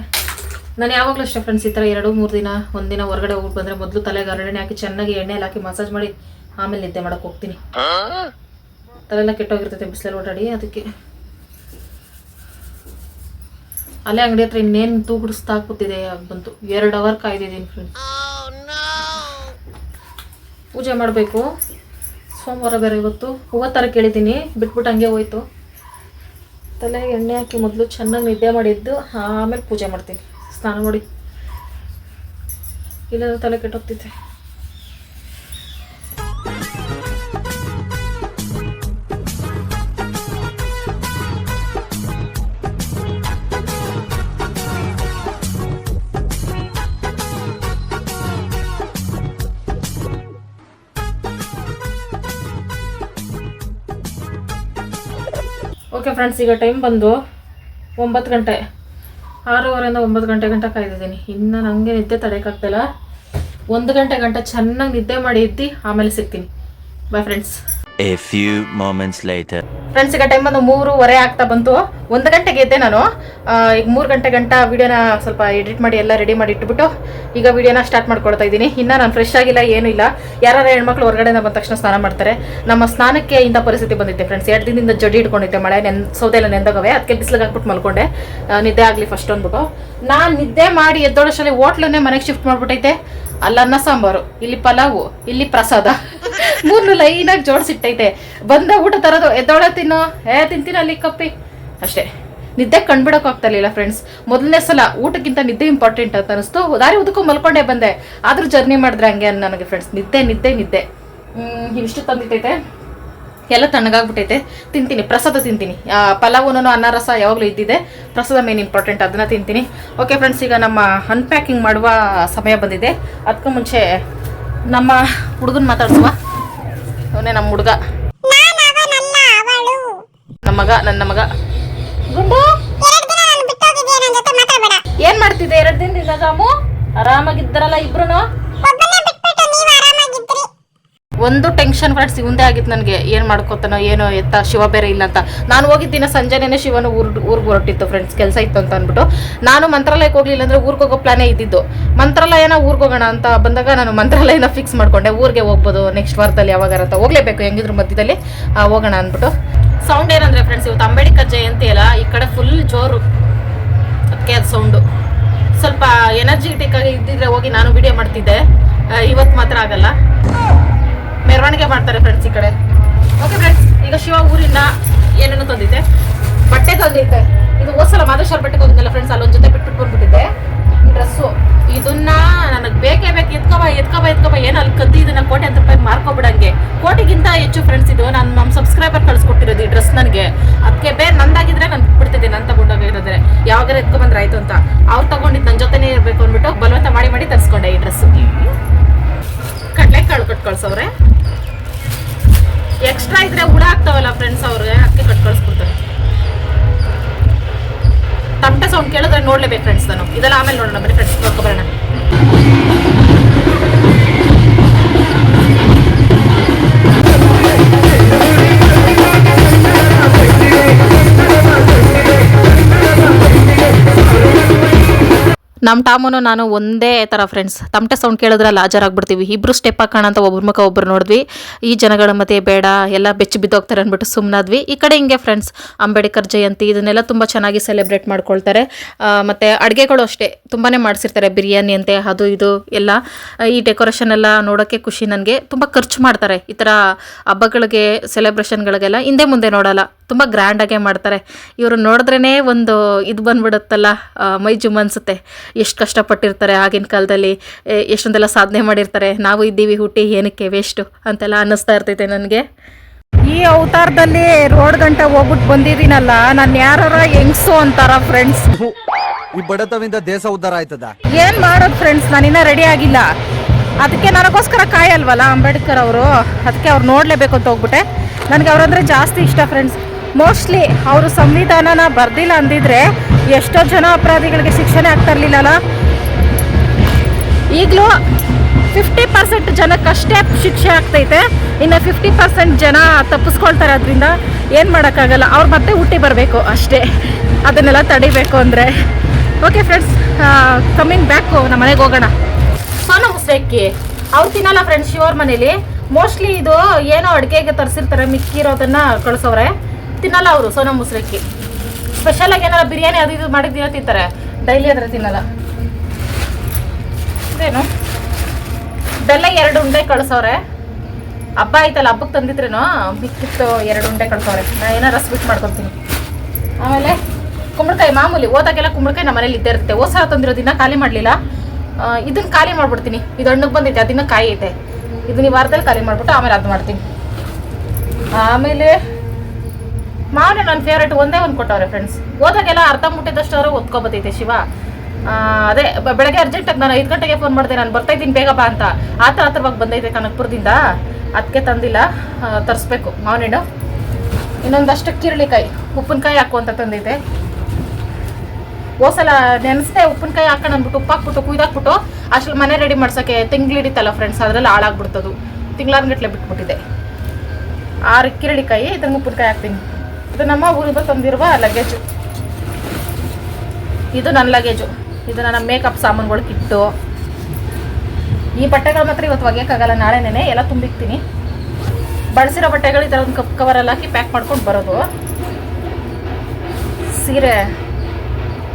ನಾನು ಯಾವಾಗಲೂ ಅಷ್ಟೇ ಫ್ರೆಂಡ್ಸ್ ಈ ಥರ ಎರಡು ಮೂರು ದಿನ ಒಂದಿನ ಹೊರಗಡೆ ಹೋಗಿ ಬಂದರೆ ಮೊದಲು ತಲೆಗೆ ಹರಡಣೆ ಹಾಕಿ ಚೆನ್ನಾಗಿ ಎಣ್ಣೆ ಹಾಕಿ ಮಸಾಜ್ ಮಾಡಿ ಆಮೇಲೆ ನಿದ್ದೆ ಮಾಡೋಕ್ಕೆ ಹೋಗ್ತೀನಿ. ತಲೆಲ್ಲ ಕೆಟ್ಟೋಗಿರ್ತೈತೆ ಬಿಸಿಲಲ್ಲಿ ಓಡಾಡಿ, ಅದಕ್ಕೆ. ಅಲ್ಲೇ ಅಂಗಡಿ ಹತ್ರ ಇನ್ನೇನು ತೂಗುಡಿಸ್ತಾ ಕೂತಿದೆ ಬಂತು. ಎರಡು ಅವರ್ ಕಾಯ್ದಿದ್ದೀನಿ ಫ್ರೆಂಡ್ಸ್ ಪೂಜೆ ಮಾಡಬೇಕು. ಸೋಮವಾರ ಬೇರೆ ಇವತ್ತು. ಹೂವ ಥರ ಕೇಳಿದ್ದೀನಿ, ಬಿಟ್ಬಿಟ್ಟು ಹಂಗೆ ಹೋಯ್ತು. ತಲೆಗೆ ಎಣ್ಣೆ ಹಾಕಿ ಮೊದಲು ಚೆನ್ನಾಗಿ ನಿದ್ದೆ ಮಾಡಿದ್ದು, ಆಮೇಲೆ ಪೂಜೆ ಮಾಡ್ತೀನಿ. ಸ್ನಾನ ಮಾಡಿ. ಇಲ್ಲ ತಲೆ ಕೆಟ್ಟೋಗ್ತಿದೆ ಓಕೆ ಫ್ರೆಂಡ್ಸ್ ಈಗ ಟೈಮ್ ಬಂದು ಒಂಬತ್ತು ಗಂಟೆ. ಆರೂವರೆಯಿಂದ ಒಂಬತ್ತು ಗಂಟೆ ಗಂಟೆ ಕಾಯ್ದಿದ್ದೀನಿ. ಇನ್ನು ನನಗೆ ನಿದ್ದೆ ತಡೆಯೋಕ್ಕಾಗ್ತಿಲ್ಲ ಒಂದು ಗಂಟೆ ಗಂಟೆ ಚೆನ್ನಾಗಿ ನಿದ್ದೆ ಮಾಡಿ ಇದ್ದು ಆಮೇಲೆ ಸಿಗ್ತೀನಿ. Bye friends a few moments later friends ಈಗ ಟೈಮ್ ಬಂದು ಮೂರುವರೆ ಆಗ್ತಾ ಬಂತು. ಒಂದು ಗಂಟೆಗೆ ಎದ್ದೆ ನಾನು. ಈಗ ಮೂರು ಗಂಟೆ ಗಂಟ ವಿಡಿಯೋನ ಸ್ವಲ್ಪ ಎಡಿಟ್ ಮಾಡಿ ಎಲ್ಲ ರೆಡಿ ಮಾಡಿ ಇಟ್ಬಿಟ್ಟು ಈಗ ವಿಡಿಯೋನ ಸ್ಟಾರ್ಟ್ ಮಾಡ್ಕೊಳ್ತಾ ಇದ್ದೀನಿ. ಇನ್ನೂ ನಾನು ಫ್ರೆಶ್ ಆಗಿಲ್ಲ ಏನೂ ಇಲ್ಲ. ಯಾರು ಹೆಣ್ಮಕ್ಳು ಹೊರಗಡೆಯಿಂದ ಬಂದ ತಕ್ಷಣ ಸ್ನಾನ ಮಾಡ್ತಾರೆ. ನಮ್ಮ ಸ್ನಾನಕ್ಕೆ ಇಂಥ ಪರಿಸ್ಥಿತಿ ಬಂದಿತ್ತೆ ಫ್ರೆಂಡ್ಸ್ ಎರಡು ದಿನದಿಂದ ಜಡಿ ಇಟ್ಕೊಂಡಿದ್ದೆ ಮಳೆ ನೆನ್ ಸೌದೆ ಎಲ್ಲ ನೆಂದಾಗವೆ. ಅದಕ್ಕೆ ಬಿಸಿಲಿಗೆ ಹಾಕ್ಬಿಟ್ಟು ಮಲ್ಕೊಂಡೆ. ನಿದ್ದೆ ಆಗಲಿ ಫಸ್ಟ್ ಅಂದ್ಬಿಟ್ಟು. ನಾನು ನಿದ್ದೆ ಮಾಡಿ ಎದ್ದೋಳಷ್ಟಲ್ಲಿ ಹೋಟ್ಲನ್ನೇ ಮನೆಗೆ ಶಿಫ್ಟ್ ಮಾಡ್ಬಿಟ್ಟೈತೆ. ಅಲ್ಲಿ ಅನ್ನ ಸಾಂಬಾರು ಇಲ್ಲಿ ಪಲಾವು ಇಲ್ಲಿ ಪ್ರಸಾದ. ಮೂರ್ನು ಲೈನಾಗಿ ಜೋಡಿಸಿಟ್ಟೈತೆ. ಬಂದ ಊಟ ತರೋದು ಎದ್ದೋಳ ತಿನ್ನೋ. ಏ ತಿಂತೀನ ಅಲ್ಲಿ ಕಪ್ಪಿ? ಅಷ್ಟೇ. ನಿದ್ದೆ ಇರ್ಲಿಲ್ಲ ಫ್ರೆಂಡ್ಸ್ ಮೊದಲನೇ ಸಲ ಊಟಕ್ಕಿಂತ ನಿದ್ದೆ ಇಂಪಾರ್ಟೆಂಟ್ ಅಂತ ಅನಿಸ್ತು. ದಾರಿ ಉದಕ್ಕೂ ಮಲ್ಕೊಂಡೇ ಬಂದೆ. ಆದ್ರೂ ಜರ್ನಿ ಮಾಡಿದ್ರೆ ಹಂಗೆ ನನಗೆ ಫ್ರೆಂಡ್ಸ್ ನಿದ್ದೆ ನಿದ್ದೆ ನಿದ್ದೆ. ಹ್ಮ್, ಇವಿಷ್ಟು ತಂದಿಟ್ಟೈತೆ. ಎಲ್ಲ ತಣ್ಣಗಾಗ್ಬಿಟ್ಟೈತೆ. ತಿಂತೀನಿ ಪ್ರಸಾದ ತಿಂತೀನಿ. ಪಲಾವುನೂ ಅನ್ನ ರಸ ಯಾವಾಗಲೂ ಇದ್ದಿದೆ. ಪ್ರಸಾದ ಮೇನ್ ಇಂಪಾರ್ಟೆಂಟ್ ಅದನ್ನ ತಿಂತೀನಿ. ಓಕೆ ಫ್ರೆಂಡ್ಸ್ ಈಗ ನಮ್ಮ ಅನ್ಪ್ಯಾಕಿಂಗ್ ಮಾಡುವ ಸಮಯ ಬಂದಿದೆ. ಅದಕ್ಕೂ ಮುಂಚೆ ನಮ್ಮ ಹುಡುಗನ ಮಾತಾಡ್ಸುವ? ಅವನೇ ನಮ್ಮ ಹುಡುಗ. ನಮ್ಮ ಮಗ ನನ್ನ ಮಗ. ಗುಂಡು ಏನ್ ಮಾಡ್ತಿದ್ದೆ? ಎರಡು ದಿನದಿಂದ ಜಾಮು ಆರಾಮಾಗಿದ್ದಾರಲ್ಲ ಇಬ್ರು ಒಬ್ಬನೇ ಬಿಟ್ಬಿಟ್ಟು ನೀವು ಆರಾಮಾಗಿದ್ರಿ ಒಂದು ಟೆನ್ಷನ್ ಫ್ರೆಂಡ್ಸ್ ಇವಂದೇ ಆಗಿತ್ತು ನನಗೆ. ಏನು ಮಾಡ್ಕೋತಾನೋ ಏನೋ ಎತ್ತ, ಶಿವ ಬೇರೆ ಇಲ್ಲ ಅಂತ. ನಾನು ಹೋಗಿದ್ದಿನ ಸಂಜೆನೇ ಶಿವನ ಊರ್ ಊರಿಗೆ ಹೊರಟಿತ್ತು ಫ್ರೆಂಡ್ಸ್ ಕೆಲಸ ಇತ್ತು ಅಂತ ಅಂದ್ಬಿಟ್ಟು. ನಾನು ಮಂತ್ರಾಲಯಕ್ಕೆ ಹೋಗ್ಲಿಲ್ಲ ಅಂದ್ರೆ ಊರಿಗೆ ಹೋಗೋ ಪ್ಲಾನೇ ಇದ್ದಿದ್ದು. ಮಂತ್ರಾಲಯನ ಊರಿಗೆ ಹೋಗೋಣ ಅಂತ ಬಂದಾಗ ನಾನು ಮಂತ್ರಾಲಯನ ಫಿಕ್ಸ್ ಮಾಡ್ಕೊಂಡೆ. ಊರಿಗೆ ಹೋಗ್ಬೋದು ನೆಕ್ಸ್ಟ್ ವಾರದಲ್ಲಿ ಯಾವಾಗಾರ ಅಂತ. ಹೋಗಲೇಬೇಕು ಹೆಂಗಿದ್ರು ಮಧ್ಯದಲ್ಲಿ. ಹೋಗೋಣ ಅಂದ್ಬಿಟ್ಟು. ಸೌಂಡ್ ಏನಂದ್ರೆ ಫ್ರೆಂಡ್ಸ್ ಇವತ್ತು ಅಂಬೇಡ್ಕರ್ ಜಯಂತಿ ಅಲ್ಲ, ಈ ಕಡೆ ಫುಲ್ ಜೋರು. ಅದಕ್ಕೆ ಅದು ಸೌಂಡು ಸ್ವಲ್ಪ ಎನರ್ಜಿಟಿಕ್ ಆಗಿ ಇದ್ದಿದ್ರೆ ಹೋಗಿ ನಾನು ವಿಡಿಯೋ ಮಾಡ್ತಿದ್ದೆ. ಇವತ್ತು ಮಾತ್ರ ಆಗಲ್ಲ. ಮೆರವಣಿಗೆ ಮಾಡ್ತಾರೆ ಫ್ರೆಂಡ್ಸ್ ಈ ಕಡೆ. ಓಕೆ ಫ್ರೆಂಡ್ಸ್ ಈಗ ಶಿವ ಊರಿಂದ ಏನೇನು ತಂದಿದ್ದೆ ಬಟ್ಟೆ ತಂದಿದ್ದೆ ಇದು ಓದ್ಸಲ ಮಾದೇಶ್ವರ ಬಟ್ಟೆ ತಂದಿದ್ದಲ್ಲ ಫ್ರೆಂಡ್ಸ್ ಅಲ್ಲೊಂದು ಜೊತೆ ಬಿಟ್ಟು ಬಂದ್ಬಿಟ್ಟಿದ್ದೆ. ಡ್ರೆಸ್ಸು ಇದನ್ನ ನನಗೆ ಬೇಕೇ ಬೇಕು, ಎತ್ಕೋಬ ಎತ್ಕೋಬ ಎತ್ಕೋಬ, ಏನು ಅಲ್ಲಿ ಕದ್ದು ಇದನ್ನ ಕೋಟಿ ಹತ್ತು ರೂಪಾಯಿ ಮಾರ್ಕೊಬಿಡಂಗೆ. ಕೋಟಿಗಿಂತ ಹೆಚ್ಚು ಫ್ರೆಂಡ್ಸ್ ಇದು ನಾನು ನಮ್ಮ ಸಬ್ಸ್ಕ್ರೈಬರ್ ಕಳಿಸ್ಕೊಟ್ಟಿರೋದು ಈ ಡ್ರೆಸ್ ನನಗೆ. ಅದಕ್ಕೆ ಬೇರೆ ನಂದಾಗಿದ್ರೆ ನಾನು ಬಿಡ್ತಿದ್ದೆ, ನಾನು ತಗೊಂಡೋಗಿರೋದ್ರೆ ಯಾವಾಗಾರ ಎತ್ಕೊಂಡ್ಬಂದ್ರೆ ಆಯಿತು ಅಂತ. ಅವ್ರು ತಗೊಂಡಿದ್ದು ನನ್ನ ಜೊತೆನೇ ಇರಬೇಕು ಅಂದ್ಬಿಟ್ಟು ಬಲವಂತ ಮಾಡಿ ಮಾಡಿ ತರಿಸ್ಕೊಂಡೆ ಈ ಡ್ರೆಸ್ ಕಡಲೆಕಾಳು ಕಟ್ ಕಳ್ಸವ್ರೆ ಎಕ್ಸ್ಟ್ರಾ ಇದ್ರೆ ಹುಳ ಆಗ್ತಾವಲ್ಲ ಫ್ರೆಂಡ್ಸ್ ಅವ್ರಿಗೆ, ಅದಕ್ಕೆ ಕಟ್ ಕಳ್ಸ್ಬಿಡ್ತಾರೆ ತಮಟೆ ಸೌಂಡ್ ಕೇಳಿದ್ರೆ ನೋಡ್ಲೇಬೇಕು ಫ್ರೆಂಡ್ಸ್ ನಾನು. ಇದೆಲ್ಲ ಆಮೇಲೆ ನೋಡೋಣ ಬರೀ ಫ್ರೆಂಡ್ಸ್ ನೋಡ್ಕೊಬರೋಣ ನಮ್ಮ ಟಾಮನು ನಾನು ಒಂದೇ ಥರ ಫ್ರೆಂಡ್ಸ್ ತಮಟೆ ಸೌಂಡ್ ಕೇಳಿದ್ರೆ ಹಾಜರಾಗ್ಬಿಡ್ತೀವಿ. ಇಬ್ಬರು ಸ್ಟೆಪ್ ಹಾಕೋಣ ಅಂತ ಒಬ್ರ ಮುಖ ಒಬ್ಬರು ನೋಡಿದ್ವಿ. ಈ ಜನಗಳ ಮಧ್ಯೆ ಬೇಡ, ಎಲ್ಲ ಬೆಚ್ಚಿ ಬಿದ್ದೋಗ್ತಾರೆ ಅಂದ್ಬಿಟ್ಟು ಸುಮ್ಮನಾದ್ವಿ ಈ ಕಡೆ ಹಿಂಗೆ ಫ್ರೆಂಡ್ಸ್ ಅಂಬೇಡ್ಕರ್ ಜಯಂತಿ, ಇದನ್ನೆಲ್ಲ ತುಂಬ ಚೆನ್ನಾಗಿ ಸೆಲೆಬ್ರೇಟ್ ಮಾಡ್ಕೊಳ್ತಾರೆ. ಮತ್ತು ಮತ್ತೆ ಅಡುಗೆಗಳು ಅಷ್ಟೇ. ತುಂಬಾ ಮಾಡಿಸಿರ್ತಾರೆ. ಬಿರಿಯಾನಿ ಅಂತೆ, ಅದು ಇದು ಎಲ್ಲ. ಈ ಡೆಕೋರೇಷನ್ ಎಲ್ಲ ನೋಡೋಕ್ಕೆ ಖುಷಿ ನನಗೆ. ತುಂಬ ಖರ್ಚು ಮಾಡ್ತಾರೆ. ಈ ಥರ ಹಬ್ಬಗಳಿಗೆ ಸೆಲೆಬ್ರೇಷನ್ಗಳಿಗೆಲ್ಲ ಹಿಂದೆ ಮುಂದೆ ನೋಡಲ್ಲ. ತುಂಬ ಗ್ರ್ಯಾಂಡಾಗೆ ಮಾಡ್ತಾರೆ. ಇವರು ನೋಡಿದ್ರೇ ಒಂದು ಇದು ಬಂದ್ಬಿಡುತ್ತಲ್ಲ ಮೈ ಜುಮ್ ಅನಿಸುತ್ತೆ. ಎಷ್ಟು ಕಷ್ಟಪಟ್ಟಿರ್ತಾರೆ ಆಗಿನ ಕಾಲದಲ್ಲಿ ಎಷ್ಟೊಂದೆಲ್ಲ ಸಾಧನೆ ಮಾಡಿರ್ತಾರೆ. ನಾವು ಇದ್ದೀವಿ ಹುಟ್ಟಿ ಏನಕ್ಕೆ ವೇಸ್ಟು ಅಂತೆಲ್ಲ ಅನ್ನಿಸ್ತಾ ಇರ್ತೈತೆ ನನಗೆ. ಈ ಅವತಾರದಲ್ಲಿ ರೋಡ್ ಗಂಟೆ ಹೋಗ್ಬಿಟ್ಟು ಬಂದಿದ್ದೀನಲ್ಲ ನಾನು ಯಾರ ಹೆಂಗ್ಸು ಅಂತಾರ ಫ್ರೆಂಡ್ಸ್ ಈ ಬಡತವಿಂದ ದೇಶ ಉದ್ಧಾರ ಆಯ್ತದ? ಏನು ಮಾಡೋದು ಫ್ರೆಂಡ್ಸ್ ನಾನಿನ್ನ ರೆಡಿ ಆಗಿಲ್ಲ. ಅದಕ್ಕೆ ನನಗೋಸ್ಕರ ಕಾಯಲ್ವಲ್ಲ ಅಂಬೇಡ್ಕರ್ ಅವರು? ಅದಕ್ಕೆ ಅವ್ರು ನೋಡಲೇಬೇಕು ಅಂತ ಹೋಗ್ಬಿಟ್ಟೆ. ನನಗೆ ಅವರಂದ್ರೆ ಜಾಸ್ತಿ ಇಷ್ಟ ಫ್ರೆಂಡ್ಸ್ ಮೋಸ್ಟ್ಲಿ ಅವರು ಸಂವಿಧಾನನ ಬರ್ದಿಲ್ಲ ಅಂದಿದ್ರೆ ಎಷ್ಟೋ ಜನ ಅಪರಾಧಿಗಳಿಗೆ ಶಿಕ್ಷಣ ಆಗ್ತಾ ಇರಲಿಲ್ಲಲ್ಲ ಈಗಲೂ ಫಿಫ್ಟಿ ಪರ್ಸೆಂಟ್ ಜನಕ್ಕಷ್ಟೇ ಶಿಕ್ಷೆ ಆಗ್ತೈತೆ. ಇನ್ನು ಫಿಫ್ಟಿ ಪರ್ಸೆಂಟ್ ಜನ ತಪ್ಪಿಸ್ಕೊಳ್ತಾರೆ ಅದರಿಂದ ಏನು ಮಾಡೋಕ್ಕಾಗಲ್ಲ. ಅವ್ರು ಮತ್ತೆ ಹುಟ್ಟಿ ಬರಬೇಕು ಅಷ್ಟೇ. ಅದನ್ನೆಲ್ಲ ತಡಿಬೇಕು ಅಂದರೆ. ಓಕೆ ಫ್ರೆಂಡ್ಸ್ ಕಮ್ಮಿಂಗ್ ಬ್ಯಾಕು ನಮ್ಮ ಮನೆಗೆ ಹೋಗೋಣ. ಸೋನು ಮುಸ್ಬೇಕಿ ಅವ್ರು ತಿನ್ನಲ್ಲ ಫ್ರೆಂಡ್ಸ್ ಶಿವರ್ ಮನೇಲಿ. ಮೋಸ್ಟ್ಲಿ ಇದು ಏನೋ ಅಡುಗೆಗೆ ತರಿಸಿರ್ತಾರೆ, ಮಿಕ್ಕಿರೋದನ್ನು ಕಳಿಸೋರೆ ತಿನ್ನಲ್ಲ ಅವರು ಸೋನಾ ಮುಸ್ರಕ್ಕಿ. ಸ್ಪೆಷಲಾಗಿ ಏನಾರ ಬಿರಿಯಾನಿ ಅದು ಇದು ಮಾಡಿದ್ದೀರ ತಿಂತಾರೆ. ಡೈಲಿ ಆದರೆ ತಿನ್ನಲ್ಲ. ಇದೇನು? ಬೆಲ್ಲ ಎರಡು ಉಂಡೆ ಕಳ್ಸವ್ರೆ. ಹಬ್ಬ ಆಯ್ತಲ್ಲ ಹಬ್ಬಕ್ಕೆ ತಂದಿದ್ರೇನು? ಬಿಕ್ಕಿತ್ತು ಎರಡು ಉಂಡೆ ಕಳ್ಸವ್ರೆ. ನಾ ಏನಾರ ಸ್ವೀಟ್ ಮಾಡ್ಕೊತೀನಿ ಆಮೇಲೆ ಕುಂಬಳಕಾಯಿ, ಮಾಮೂಲಿ ಓದಾಗೆಲ್ಲ ಕುಂಬಳಕಾಯಿ ನಮ್ಮ ಮನೇಲಿ ಇದ್ದೇ ಇರುತ್ತೆ. ಹೊಸ ತಂದಿರೋ ದಿನ ಖಾಲಿ ಮಾಡಲಿಲ್ಲ. ಇದನ್ನ ಖಾಲಿ ಮಾಡ್ಬಿಡ್ತೀನಿ. ಇದು ಹಣ್ಣಕ್ಕೆ ಬಂದೈತೆ, ಅದನ್ನ ಕಾಯಿ ಐತೆ. ಇದನ್ನ ಈ ವಾರದಲ್ಲಿ ಖಾಲಿ ಮಾಡ್ಬಿಟ್ಟು ಆಮೇಲೆ ಅದು ಮಾಡ್ತೀನಿ. ಆಮೇಲೆ ಮಾವನೇ ನನ್ನ ಫೇವ್ರೇಟ್ ಒಂದೇ ಒಂದು ಕೊಟ್ಟವ್ರೆ ಫ್ರೆಂಡ್ಸ್ ಓದಾಗೆಲ್ಲ ಅರ್ಥ ಮುಟ್ಟಿದಷ್ಟು ಒತ್ಕೊಬತ್ತೈತೆ ಶಿವ. ಆ, ಅದೇ ಬೆಳಗ್ಗೆ ಅರ್ಜೆಂಟಾಗಿ ನಾನು ಐದು ಗಂಟೆಗೆ ಫೋನ್ ಮಾಡಿದೆ ನಾನು ಬರ್ತಾ ಇದ್ದೀನಿ ಬೇಗ ಬಾ ಅಂತ. ಆತರ ಹತ್ರವಾಗಿ ಬಂದೈತೆ ಕನಕಪುರದಿಂದ. ಅದಕ್ಕೆ ತಂದಿಲ್ಲ. ತರಿಸ್ಬೇಕು. ಮಾವನಿಡು ಇನ್ನೊಂದಷ್ಟು ಕಿರಳಿಕಾಯಿ. ಉಪ್ಪಿನಕಾಯಿ ಹಾಕು ಅಂತ ತಂದೈತೆ ಹೋಸಲ ನೆನೆಸ್ದೆ ಉಪ್ಪಿನಕಾಯಿ ಹಾಕೊಂಡು ಅಂದ್ಬಿಟ್ಟು ಉಪ್ಪು ಹಾಕ್ಬಿಟ್ಟು ಕುಯ್ದಾಕ್ಬಿಟ್ಟು ಅಷ್ಟು ಮನೆ ರೆಡಿ ಮಾಡ್ಸೋಕ್ಕೆ ತಿಂಗ್ಳು ಹಿಡಿತಲ್ಲ ಫ್ರೆಂಡ್ಸ್ ಅದರಲ್ಲಿ ಹಾಳಾಗ್ಬಿಡ್ತದು. ತಿಂಗಳಾರ್ಗಟ್ಲೆ ಬಿಟ್ಬಿಟ್ಟಿದೆ ಆರು ಕಿರಳಿಕಾಯಿ ಇದನ್ನು ಉಪ್ಪಿನಕಾಯಿ ಹಾಕ್ತೀನಿ. ಇದು ನಮ್ಮ ಊರಿಂದ ತಂದಿರುವ ಲಗೇಜು ಇದು ನನ್ನ ಲಗೇಜು ಇದು ನನ್ನ ಮೇಕಪ್ ಸಾಮಾನುಗಳು, ಕಿಟ್ಟು. ಈ ಬಟ್ಟೆಗಳು ಮಾತ್ರ ಇವತ್ತು ಒಗೆಯೋಕ್ಕಾಗಲ್ಲ. ನೆನೆ ಎಲ್ಲ ತುಂಬಿಕ್ತೀನಿ. ಬಳಸಿರೋ ಬಟ್ಟೆಗಳು ಈ ಥರ ಒಂದು ಕಪ್ ಕವರಲ್ಲಿ ಹಾಕಿ ಪ್ಯಾಕ್ ಮಾಡ್ಕೊಂಡು ಬರೋದು. ಸೀರೆ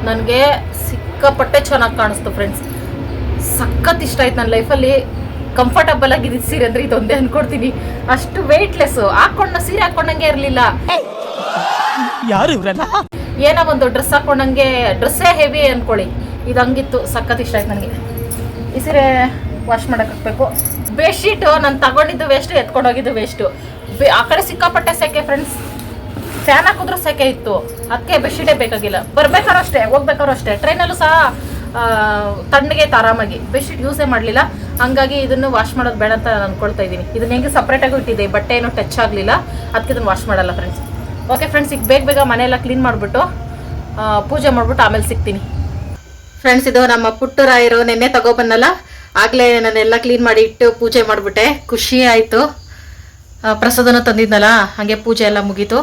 ನನಗೆ ಸಿಕ್ಕಾಪಟ್ಟೆ ಚೆನ್ನಾಗಿ ಕಾಣಿಸ್ತು ಫ್ರೆಂಡ್ಸ್ ಸಖತ್ ಇಷ್ಟ ಆಯ್ತು ನನ್ನ ಲೈಫಲ್ಲಿ ಕಂಫರ್ಟಬಲ್ ಆಗಿದ್ದು ಸೀರೆ ಅಂದರೆ ಇದೊಂದೇ ಅನ್ಕೊಡ್ತೀನಿ ಅಷ್ಟು ವೆಯ್ಟ್ಲೆಸ್ಸು ಹಾಕೊಂಡ ಸೀರೆ ಹಾಕ್ಕೊಂಡಂಗೆ ಇರಲಿಲ್ಲ. ಯಾರು ಇವರೆಲ್ಲ ಏನೋ ಒಂದು ಡ್ರೆಸ್ ಹಾಕೊಂಡಂಗೆ ಡ್ರೆಸ್ಸೇ ಹೆವಿ ಅನ್ಕೊಳ್ಳಿ. ಇದು ಹಂಗಿತ್ತು, ಸಖತ್ ಇಷ್ಟ ಆಯ್ತು ನನಗೆ. ಇಸಿರೆ ಸೀರೆ ವಾಶ್ ಮಾಡಕ್ಕೆ ಹಾಕ್ಬೇಕು. ಬೆಡ್ಶೀಟು ನಾನು ತಗೊಂಡಿದ್ದು ವೇಸ್ಟ್ ಎತ್ಕೊಂಡು ಹೋಗಿದ್ದು ವೇಸ್ಟು ಬೆ ಆ ಕಡೆ ಸಿಕ್ಕಾಪಟ್ಟೆ ಸೆಕೆ ಫ್ರೆಂಡ್ಸ್ ಫ್ಯಾನ್ ಹಾಕಿದ್ರು ಸೆಕೆ ಇತ್ತು. ಅದಕ್ಕೆ ಬೆಡ್ಶೀಟೇ ಬೇಕಾಗಿಲ್ಲ. ಬರ್ಬೇಕಾದ್ರೂ ಅಷ್ಟೇ, ಹೋಗ್ಬೇಕಾದ್ರೂ ಅಷ್ಟೇ. ಟ್ರೈನಲ್ಲೂ ಸಹ ತಣ್ಣಗೆ ಆರಾಮಾಗಿ. ಬೆಡ್ಶೀಟ್ ಯೂಸೇ ಮಾಡಲಿಲ್ಲ. ಹಂಗಾಗಿ ಇದನ್ನು ವಾಶ್ ಮಾಡೋದು ಬೇಡ ಅಂತ ನಾನು ಅನ್ಕೊಳ್ತಾ ಇದ್ದೀನಿ. ಇದನ್ನ ಹೆಂಗೆ ಸಪ್ರೇಟಾಗಿ ಇಟ್ಟಿದ್ದೆ, ಬಟ್ಟೆ ಏನೂ ಟಚ್ ಆಗಲಿಲ್ಲ. ಅದಕ್ಕೆ ಇದನ್ನು ವಾಶ್ ಮಾಡಲ್ಲ ಫ್ರೆಂಡ್ಸ್ ಓಕೆ ಫ್ರೆಂಡ್ಸ್ ಈಗ ಬೇಗ ಬೇಗ ಮನೆಯೆಲ್ಲ ಕ್ಲೀನ್ ಮಾಡಿಬಿಟ್ಟು ಪೂಜೆ ಮಾಡಿಬಿಟ್ಟು ಆಮೇಲೆ ಸಿಗ್ತೀನಿ. ಫ್ರೆಂಡ್ಸ್ ಇದು ನಮ್ಮ ಪುಟ್ಟರಾಯರು ನಿನ್ನೆ ತಗೊಬನ್ನಲ್ಲ ಆಗಲೇ ನಾನೆಲ್ಲ ಕ್ಲೀನ್ ಮಾಡಿ ಇಟ್ಟು ಪೂಜೆ ಮಾಡಿಬಿಟ್ಟೆ. ಖುಷಿ ಆಯಿತು. ಪ್ರಸಾದನ ತಂದಿದ್ನಲ್ಲ, ಹಾಗೆ ಪೂಜೆ ಎಲ್ಲ ಮುಗೀತು.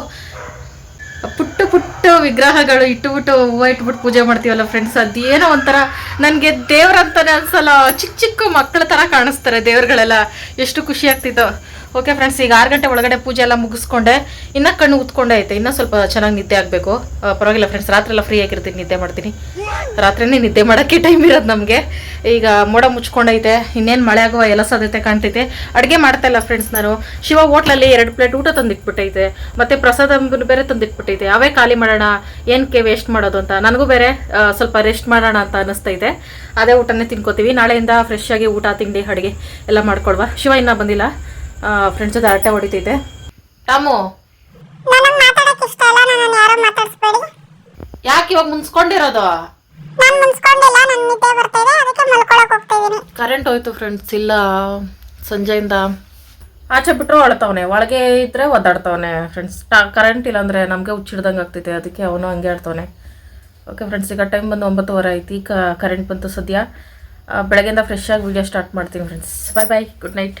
ಪುಟ್ಟ ಪುಟ್ಟ ವಿಗ್ರಹಗಳು ಇಟ್ಟುಬಿಟ್ಟು ಹೂವು ಇಟ್ಬಿಟ್ಟು ಪೂಜೆ ಮಾಡ್ತೀವಲ್ಲ ಫ್ರೆಂಡ್ಸ್ ಅದೇನೋ ಒಂಥರ ನನಗೆ ದೇವ್ರಂತಾನೆ ಅನ್ಸಲ್ಲ. ಚಿಕ್ಕ ಚಿಕ್ಕ ಮಕ್ಕಳ ಥರ ಕಾಣಿಸ್ತಾರೆ ದೇವ್ರುಗಳೆಲ್ಲ. ಎಷ್ಟು ಖುಷಿ ಆಗ್ತಿತ್ತು ಓಕೆ ಫ್ರೆಂಡ್ಸ್ ಈಗ ಆರು ಗಂಟೆ ಒಳಗಡೆ ಪೂಜೆ ಎಲ್ಲ ಮುಗಿಸ್ಕೊಂಡೆ. ಇನ್ನೂ ಕಣ್ಣು ಉತ್ಕೊಂಡೆ ಐತೆ. ಇನ್ನೂ ಸ್ವಲ್ಪ ಚೆನ್ನಾಗಿ ನಿದ್ದೆ ಆಗಬೇಕು. ಪರವಾಗಿಲ್ಲ ಫ್ರೆಂಡ್ಸ್ ರಾತ್ರಿ ಎಲ್ಲ ಫ್ರೀ ಆಗಿರ್ತೀನಿ, ನಿದ್ದೆ ಮಾಡ್ತೀನಿ. ರಾತ್ರಿನೇ ನಿದ್ದೆ ಮಾಡೋಕ್ಕೆ ಟೈಮ್ ಇರೋದು ನಮಗೆ. ಈಗ ಮೋಡ ಮುಚ್ಕೊಂಡೈತೆ. ಇನ್ನೇನು ಮಳೆ ಆಗುವ ಎಲ್ಲ ಸಾಧ್ಯತೆ ಕಾಣ್ತೈತೆ. ಅಡುಗೆ ಮಾಡ್ತಾ ಇಲ್ಲ ಫ್ರೆಂಡ್ಸ್ ನಾನು. ಶಿವ ಹೋಟ್ಲಲ್ಲಿ ಎರಡು ಪ್ಲೇಟ್ ಊಟ ತಂದಿಟ್ಬಿಟ್ಟೈತೆ. ಮತ್ತು ಪ್ರಸಾದ ಬೇರೆ ತಂದಿಟ್ಬಿಟ್ಟೈತೆ. ಅವೇ ಖಾಲಿ ಮಾಡೋಣ ಏನಕ್ಕೆ ವೇಸ್ಟ್ ಮಾಡೋದು ಅಂತ. ನನಗೂ ಬೇರೆ ಸ್ವಲ್ಪ ರೆಸ್ಟ್ ಮಾಡೋಣ ಅಂತ ಅನಿಸ್ತೈತೆ ಅದೇ ಊಟನೇ ತಿನ್ಕೋತೀವಿ. ನಾಳೆಯಿಂದ ಫ್ರೆಶ್ ಆಗಿ ಊಟ, ತಿಂಡಿ, ಅಡುಗೆ ಎಲ್ಲ ಮಾಡ್ಕೊಳ್ವಾ. ಶಿವ ಇನ್ನೂ ಬಂದಿಲ್ಲ. ಫ್ರೆಂಡ್ಸ್ ಜೊತೆ ಅರಟೆ ಹೊಡಿತೈತೆ ರಾಮು. ನನಗ್ ಮಾತಾಡಕ್ ಇಷ್ಟ ಇಲ್ಲ ನನ್ನ ಯಾರು ಮಾತಾಡ್ಸ್ಬೇಡಿ. ಯಾಕೆ ಇವಾಗ ಮುನ್ಸ್ಕೊಂಡಿರೋದು? ನಾನ್ ಮುನ್ಸ್ಕೊಂಡಿಲ್ಲ ನನ್ ನಿದ್ದೆ ಬರ್ತಾ ಇದೆ ಅದಕ್ಕೆ ಮಲ್ಕೊಳಕ್ ಹೋಗ್ತಾ ಇದೀನಿ ಕರೆಂಟ್ ಹೋಯ್ತು ಫ್ರೆಂಡ್ಸ್ ಇಲ್ಲ. ಸಂಜೆಯಿಂದ. ಆಚೆ ಬಿಟ್ಟರು ಅಳ್ತಾವನೆ ಒಳಗೆ ಇದ್ರೆ ಒದ್ದಾಡ್ತಾವನೆ ಫ್ರೆಂಡ್ಸ್ ಕರೆಂಟ್ ಇಲ್ಲ ಅಂದರೆ ನಮಗೆ ಹುಚ್ಚಿಡ್ದಂಗೆ ಆಗ್ತೈತೆ ಅದಕ್ಕೆ ಅವನು ಹಂಗೆ ಆಡ್ತಾವನೆ. ಓಕೆ ಫ್ರೆಂಡ್ಸ್ ಈಗ ಟೈಮ್ ಬಂದು ಒಂಬತ್ತುವರೆ ಐತಿ ಈಗ ಕರೆಂಟ್ ಬಂತು ಸದ್ಯ. ಬೆಳಗ್ಗೆಯಿಂದ ಫ್ರೆಶ್ ಆಗಿ ವಿಡಿಯೋ ಸ್ಟಾರ್ಟ್ ಮಾಡ್ತೀನಿ friends bye bye good night